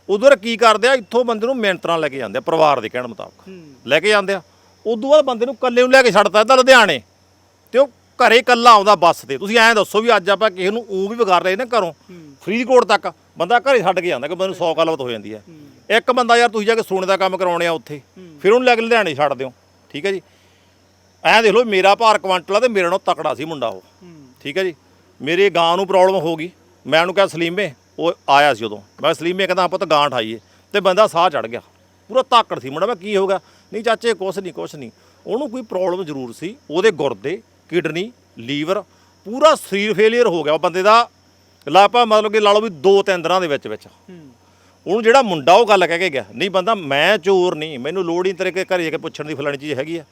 ਉਧਰ ਕੀ ਕਰਦੇ ਆ ਇੱਥੋਂ ਬੰਦੇ ਨੂੰ ਮਿਹਨਤ ਲੈ ਕੇ ਜਾਂਦੇ ਆ ਪਰਿਵਾਰ ਦੇ ਕਹਿਣ ਮੁਤਾਬਕ। ਲੈ ਕੇ ਜਾਂਦੇ ਆ। ਉਦੋਂ ਬਾਅਦ ਬੰਦੇ ਨੂੰ ਇਕੱਲੇ ਨੂੰ ਲੈ ਕੇ ਛੱਡਤਾ ਇਹਦਾ ਲੁਧਿਆਣੇ। ਤੇ ਉਹ ਘਰੇ ਇਕੱਲਾ ਆਉਂਦਾ ਬੱਸ ਤੇ। ਤੁਸੀਂ ਐਂ ਦੱਸੋ ਵੀ ਅੱਜ ਆਪਾਂ ਕਿਸੇ ਨੂੰ ਉਹ ਵੀ ਵਿਗਾੜ ਰਹੇ ਨੇ ਘਰੋਂ। ਫਰੀਦਕੋਟ ਤੱਕ। ਬੰਦਾ ਘਰੇ ਛੱਡ ਕੇ ਜਾਂਦਾ ਕਿ ਬੰਦੇ ਨੂੰ 100 ਗੱਲਬਾਤ ਹੋ ਜਾਂਦੀ ਹੈ। ਇੱਕ ਬੰਦਾ ਯਾਰ ਤੁਸੀਂ ਜਾ ਕੇ ਸੋਨੇ ਦਾ ਕੰਮ ਕਰਾਉਣੇ ਆ ਉੱਥੇ, ਫਿਰ ਉਹਨੂੰ ਲੈ ਕੇ ਲੁਧਿਆਣੇ ਛੱਡ ਦਿਓ, ਠੀਕ ਹੈ ਜੀ? ਐਂ ਦੇਖ ਲਓ, ਮੇਰਾ ਭਾਰ ਕੁਆਂਟਲ ਆ ਤੇ ਮੇਰੇ ਨਾਲੋਂ ਤਕੜਾ ਸੀ ਮੁੰਡਾ ਉਹ, ਠੀਕ ਹੈ ਜੀ? ਮੇਰੇ ਗਾਂ ਨੂੰ ਪ੍ਰੋਬਲਮ ਹੋ ਗਈ, ਮੈਂ ਉਹਨੂੰ ਕਿਹਾ, ਸਲੀਮੇ, ਉਹ ਆਇਆ ਸੀ ਉਦੋਂ, ਮੈਂ ਸਲੀਮੇ, ਕਹਿੰਦਾ, ਆਪਾਂ ਤਾਂ ਗਾਂ ਉਠਾਈਏ ਤੇ ਬੰਦਾ ਸਾਹ ਚੜ ਗਿਆ। ਪੂਰਾ ਤਾਕੜ ਸੀ ਮੁੰਡਾ, ਮੈਂ ਕੀ ਹੋਗਾ ਨਹੀਂ ਚਾਚੇ, ਕੁਛ ਨਹੀਂ ਕੁਛ ਨਹੀਂ। ਉਹਨੂੰ ਕੋਈ ਪ੍ਰੋਬਲਮ ਜ਼ਰੂਰ ਸੀ, ਉਹਦੇ ਗੁਰਦੇ ਕਿਡਨੀ, ਲੀਵਰ, ਪੂਰਾ ਸਰੀਰ ਫੇਲਿਅਰ ਹੋ ਗਿਆ ਉਹ ਬੰਦੇ ਦਾ। ਲਾਪਾ ਮਤਲਬ ਕਿ ਲਾ ਲਓ ਵੀ ਦੋ ਤਿੰਨ ਦਿਨਾਂ ਦੇ ਵਿੱਚ ਵਿੱਚ। ਉਹਨੂੰ ਜਿਹੜਾ ਮੁੰਡਾ ਉਹ ਗੱਲ ਕਹਿ ਕੇ ਗਿਆ, ਨਹੀਂ ਬੰਦਾ, ਮੈਂ ਚੋਰ ਨਹੀਂ, ਮੈਨੂੰ ਲੋੜ ਹੀ ਨਹੀਂ ਤੇਰੇ ਘਰੇ ਜਾ ਕੇ ਪੁੱਛਣ ਦੀ ਫਲਾਣੀ ਚੀਜ਼ ਹੈਗੀ ਆ।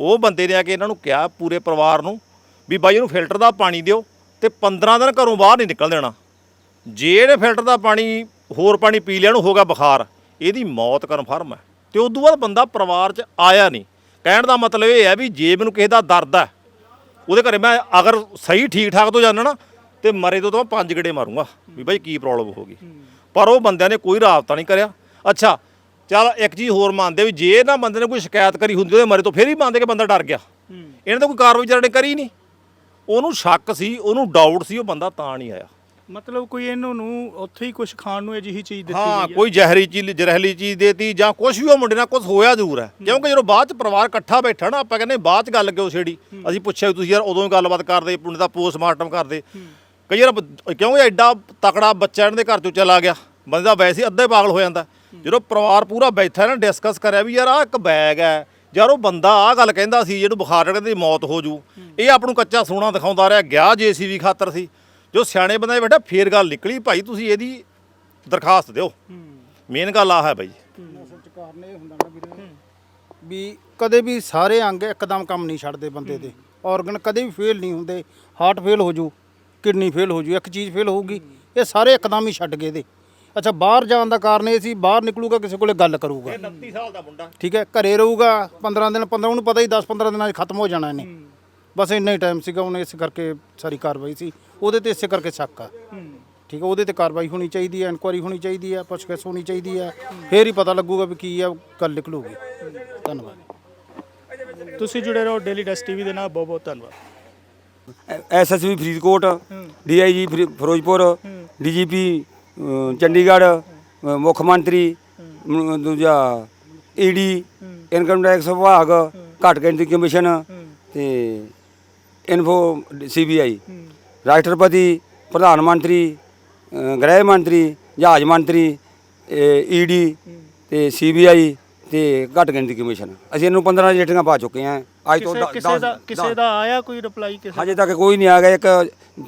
ਉਹ ਬੰਦੇ ਨੇ ਆ ਕੇ ਇਹਨਾਂ ਨੂੰ ਕਿਹਾ ਪੂਰੇ ਪਰਿਵਾਰ ਨੂੰ ਵੀ ਬਾਈ ਇਹਨੂੰ ਫਿਲਟਰ ਦਾ ਪਾਣੀ ਦਿਓ ਤੇ 15 ਦਿਨ ਘਰੋਂ ਬਾਹਰ ਨਹੀਂ ਨਿਕਲ ਦੇਣਾ। ਜੇ ਇਹਨੇ ਫਿਲਟਰ ਦਾ ਪਾਣੀ, ਹੋਰ ਪਾਣੀ ਪੀ ਲਿਆ ਨੂੰ ਹੋਗਾ ਬੁਖਾਰ, ਇਹਦੀ ਮੌਤ ਕਨਫਰਮ ਹੈ। ਤੇ ਤੋਂ ਬਾਅਦ ਬੰਦਾ ਪਰਿਵਾਰ 'ਚ ਆਇਆ ਨਹੀਂ। ਕਹਿਣ ਦਾ ਮਤਲਬ ਇਹ ਹੈ ਵੀ ਜੇ ਮੈਨੂੰ ਕਿਸੇ ਦਾ ਦਰਦ ਹੈ, ਉਹਦੇ ਘਰੇ ਮੈਂ ਅਗਰ ਸਹੀ ਠੀਕ ਠਾਕ ਤੋਂ ਜਾਣਾ ਨਾ ਤੇ ਮਰੇ ਤੋਂ ਤਾਂ ਮੈਂ ਪੰਜ ਗੇੜੇ ਮਾਰੂੰਗਾ ਵੀ ਬਾਈ ਕੀ ਪ੍ਰੋਬਲਮ ਹੋ ਗਈ ਪਰ ਉਹ ਬੰਦਿਆਂ ਨੇ ਕੋਈ ਰਾਬਤਾ ਨਹੀਂ ਕਰਿਆ। ਅੱਛਾ ਚੱਲ ਇੱਕ ਚੀਜ਼ ਹੋਰ ਮੰਨਦੇ ਵੀ ਜੇ ਨਾ ਬੰਦੇ ਨੇ ਕੋਈ ਸ਼ਿਕਾਇਤ ਕਰੀ ਹੁੰਦੀ ਉਹਦੇ ਮਰੇ ਤੋਂ ਫਿਰ ਵੀ ਮੰਨਦੇ ਕਿ ਬੰਦਾ ਡਰ ਗਿਆ। ਇਹਨੇ ਤਾਂ ਕੋਈ ਕਾਰਵਾਈ ਵਿਚਾਰੇ ਨੇ ਕਰੀ ਨਹੀਂ। ਉਹਨੂੰ ਸ਼ੱਕ ਸੀ ਉਹਨੂੰ ਡਾਊਟ ਸੀ ਉਹ ਬੰਦਾ ਤਾਂ ਨਹੀਂ ਆਇਆ। ਮਤਲਬ ਕੋਈ ਇਹਨੂੰ ਨੂੰ ਉੱਥੇ ਹੀ ਕੁਝ ਖਾਣ ਨੂੰ ਅਜਿਹੀ ਚੀਜ਼ ਦਿੱਤੀ ਹਾਂ ਗਈ ਹੈ ਕੋਈ ਜ਼ਹਿਰੀ ਚੀਜ਼ ਜ਼ਹਿਰੀਲੀ ਚੀਜ਼ ਦੇਤੀ ਜਾਂ ਕੁਝ ਵੀ ਉਹ ਮੁੰਡੇ ਨਾਲ ਕੁਝ ਹੋਇਆ ਜ਼ਰੂਰ ਹੈ। ਕਿਉਂਕਿ ਜਦੋਂ ਬਾਅਦ ਚ ਪਰਿਵਾਰ ਇਕੱਠਾ ਬੈਠਾ ਨਾ ਆਪਾਂ ਕਹਿੰਦੇ ਬਾਅਦ ਚ ਗੱਲ ਕਿਉਂ ਛੇੜੀ? ਅਸੀਂ ਪੁੱਛਿਆ ਵੀ ਤੁਸੀਂ ਯਾਰ ਉਦੋਂ ਹੀ ਗੱਲਬਾਤ ਕਰਦੇ ਪੁੰਡੇ ਦਾ ਪੋਸਟਮਾਰਟਮ ਕਰਦੇ। ਕਈ ਵਾਰ ਬ- ਕਿਉਂਕਿ ਐਡਾ ਤਕੜਾ ਬੱਚਾ ਇਹਨਾਂ ਦੇ ਘਰ ਚੋਂ ਚਲਾ ਗਿਆ? ਬੰਦੇ ਦਾ ਵੈਸੇ ਹੀ ਅੱਧੇ ਪਾਗਲ ਹੋ ਜਾਂਦਾ। ਜਦੋਂ ਪਰਿਵਾਰ ਪੂਰਾ ਬੈਠਾ ਨਾ ਡਿਸਕਸ ਕਰਿਆ ਵੀ ਯਾਰ ਆਹ ਇੱਕ ਬੈਗ ਹੈ। ਯਾਰ ਉਹ ਬੰਦਾ ਆਹ ਗੱਲ ਕਹਿੰਦਾ ਸੀ ਜਿਹਨੂੰ ਬੁਖਾਰ ਚੜ੍ਹਨ ਦੀ ਮੌਤ ਹੋ ਜੂ। ਇਹ ਆਪ ਨੂੰ ਕੱਚਾ ਸੋਨਾ ਦਿਖਾਉਂਦਾ ਰਿਹਾ, ਗਿਆ ਜੀਸੀਬੀ ਖਾਤਰ ਸੀ। ਜੋ ਸਿਆਣੇ ਬੰਦੇ ਬੈਠਾ, ਫੇਰ ਗੱਲ ਨਿਕਲੀ, ਭਾਈ ਤੁਸੀਂ ਇਹਦੀ ਦਰਖਾਸਤ ਦਿਓ। ਮੇਨ ਗੱਲ ਆ ਹੈ ਬਾਈ। ਅਸਲ ਚ ਕਾਰਨ ਇਹ ਹੁੰਦਾ ਨਾ ਵੀਰੇ ਵੀ ਕਦੇ ਵੀ ਸਾਰੇ ਅੰਗ ਇੱਕਦਮ ਕੰਮ ਨਹੀਂ ਛੱਡਦੇ ਬੰਦੇ ਦੇ। ਆਰਗਨ ਕਦੇ ਵੀ ਫੇਲ ਨਹੀਂ ਹੁੰਦੇ ਹਾਰਟ ਫੇਲ ਹੋ ਜੂ। ਕਿਡਨੀ ਫੇਲ ਹੋ ਜੂ ਇੱਕ ਚੀਜ਼ ਫੇਲ ਹੋਊਗੀ ਇਹ ਸਾਰੇ ਇੱਕਦਮ ਹੀ ਛੱਡ ਗਏ ਦੇ ਅੱਛਾ ਬਾਹਰ ਜਾਣ ਦਾ ਕਾਰਨ ਇਹ ਸੀ ਬਾਹਰ ਨਿਕਲੂਗਾ ਕਿਸੇ ਕੋਲੇ ਗੱਲ ਕਰੂਗਾ। 29 ਸਾਲ ਦਾ ਮੁੰਡਾ। ਠੀਕ ਹੈ ਘਰੇ ਰਹੂਗਾ 15 ਦਿਨ 15 ਉਹਨੂੰ ਪਤਾ ਹੀ 10 15 ਦਿਨਾਂ 'ਚ ਖਤਮ ਹੋ ਜਾਣਾ ਇਹਨੇ। ਬਸ ਇੰਨਾ ਹੀ ਟਾਈਮ ਸੀਗਾ ਉਹਨੇ ਇਸ ਕਰਕੇ ਸਾਰੀ ਕਾਰਵਾਈ ਸੀ। ਉਹਦੇ ਤੇ ਇਸੇ ਕਰਕੇ ਸ਼ੱਕ ਆ। ਠੀਕ ਹੈ ਉਹਦੇ ਤੇ ਕਾਰਵਾਈ ਹੋਣੀ ਚਾਹੀਦੀ ਹੈ ਇਨਕੁਆਰੀ ਹੋਣੀ ਚਾਹੀਦੀ ਹੈ ਪੁੱਛਗਿੱਛ ਹੋਣੀ ਚਾਹੀਦੀ ਹੈ। ਫੇਰ ਹੀ ਪਤਾ ਲੱਗੂਗਾ ਵੀ ਕੀ ਆ ਗੱਲ ਨਿਕਲੂਗੀ। ਧੰਨਵਾਦ। ਤੁਸੀਂ ਜੁੜੇ ਰਹੋ ਡੇਲੀ ਡਸਟ ਟੀਵੀ ਦੇ ਨਾਲ ਬਹੁਤ ਬਹੁਤ ਧੰਨਵਾਦ। SSB Faridkot DIG Firozpur DGP Chandigarh ਮੁੱਖ ਮੰਤਰੀ ਦੂਜਾ ਈਡੀ ਇਨਕਮ ਟੈਕਸ ਵਿਭਾਗ ਘੱਟ ਗਿਣਤੀ ਕਮਿਸ਼ਨ ਤੇ ਇਨਫੋ ਸੀਬੀਆਈ। ਰਾਸ਼ਟਰਪਤੀ ਪ੍ਰਧਾਨ ਮੰਤਰੀ ਗ੍ਰਹਿ ਮੰਤਰੀ ਜਹਾਜ਼ ਮੰਤਰੀ ਈਡੀ ਤੇ ਸੀਬੀਆਈ ਤੇ ਘੱਟ ਗਿਣਤੀ ਕਮਿਸ਼ਨ ਅਸੀਂ ਇਹਨੂੰ 15 ਰੇਟਿੰਗਾਂ ਪਾ ਚੁੱਕੇ ਹਾਂ ਅੱਜ ਤੋਂ ਕਿਸੇ ਦ- ਕਿਸੇ ਦਸ- ਦਾ ਕਿਸੇ ਦਾ ਆਇਆ ਕੋਈ ਰਿਪਲਾਈ ਕਿਸੇ ਹਜੇ ਤੱਕ ਕੋਈ ਨਹੀਂ ਆ ਗਿਆ। ਇੱਕ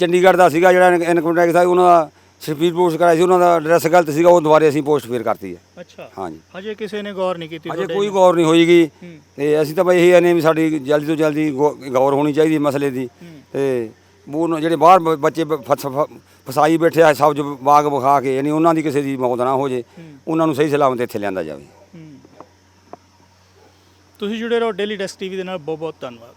ਚੰਡੀਗੜ੍ਹ ਦਾ ਸੀਗਾ ਜਿਹੜਾ ਇਨਕਮ ਟੈਕਸ ਦਾ ਉਹਨਾਂ ਦਾ ਸਪੀਡ ਪੋਸਟ ਕਰਾਈ ਸੀ ਉਹਨਾਂ ਦਾ ਐਡਰੈਸ ਗਲਤ ਸੀਗਾ ਉਹ ਦੁਬਾਰੇ ਅਸੀਂ ਪੋਸਟ ਫੇਰ ਕਰਤੀ ਹੈ। ਅੱਛਾ। ਹਾਂਜੀ। ਹਜੇ ਕਿਸੇ ਨੇ ਗੌਰ ਨਹੀਂ ਕੀਤੀ ਅਜੇ ਤੁਹਾਡੇ ਕੋਈ ਗੌਰ ਨਹੀਂ ਹੋਈਗੀ। ਤੇ ਅਸੀਂ ਤਾਂ ਬਈ ਇਹ ਨੇ ਵੀ ਸਾਡੀ ਜਲਦੀ ਤੋਂ ਜਲਦੀ ਗੌ- ਗੌਰ ਹੋਣੀ ਚਾਹੀਦੀ ਮਸਲੇ ਦੀ। ਤੇ ਉਹ ਜਿਹੜੇ ਬਾਹਰ ਬ- ਬੱਚੇ ਬ- ਫਸ- ਫ- ਫਸਾਈ ਬੈਠੇ ਆ ਸਬਜ਼ ਬਾਗ ਵਿਖਾ ਕੇ ਯਾਨੀ ਉਹਨਾਂ ਦੀ ਕਿਸੇ ਦੀ ਮੌਤ ਨਾ ਹੋ ਜੇ ਉਹਨਾਂ ਨੂੰ ਸਹੀ ਸਲਾਮਤ ਇੱਥੇ ਲਿਆਂਦਾ ਜਾਵੇ। ਤੁਸੀਂ ਜੁੜੇ ਰਹੋ ਡੇਲੀ ਡਸਟ ਟੀਵੀ ਦੇ ਨਾਲ। ਬਹੁਤ ਬਹੁਤ ਧੰਨਵਾਦ।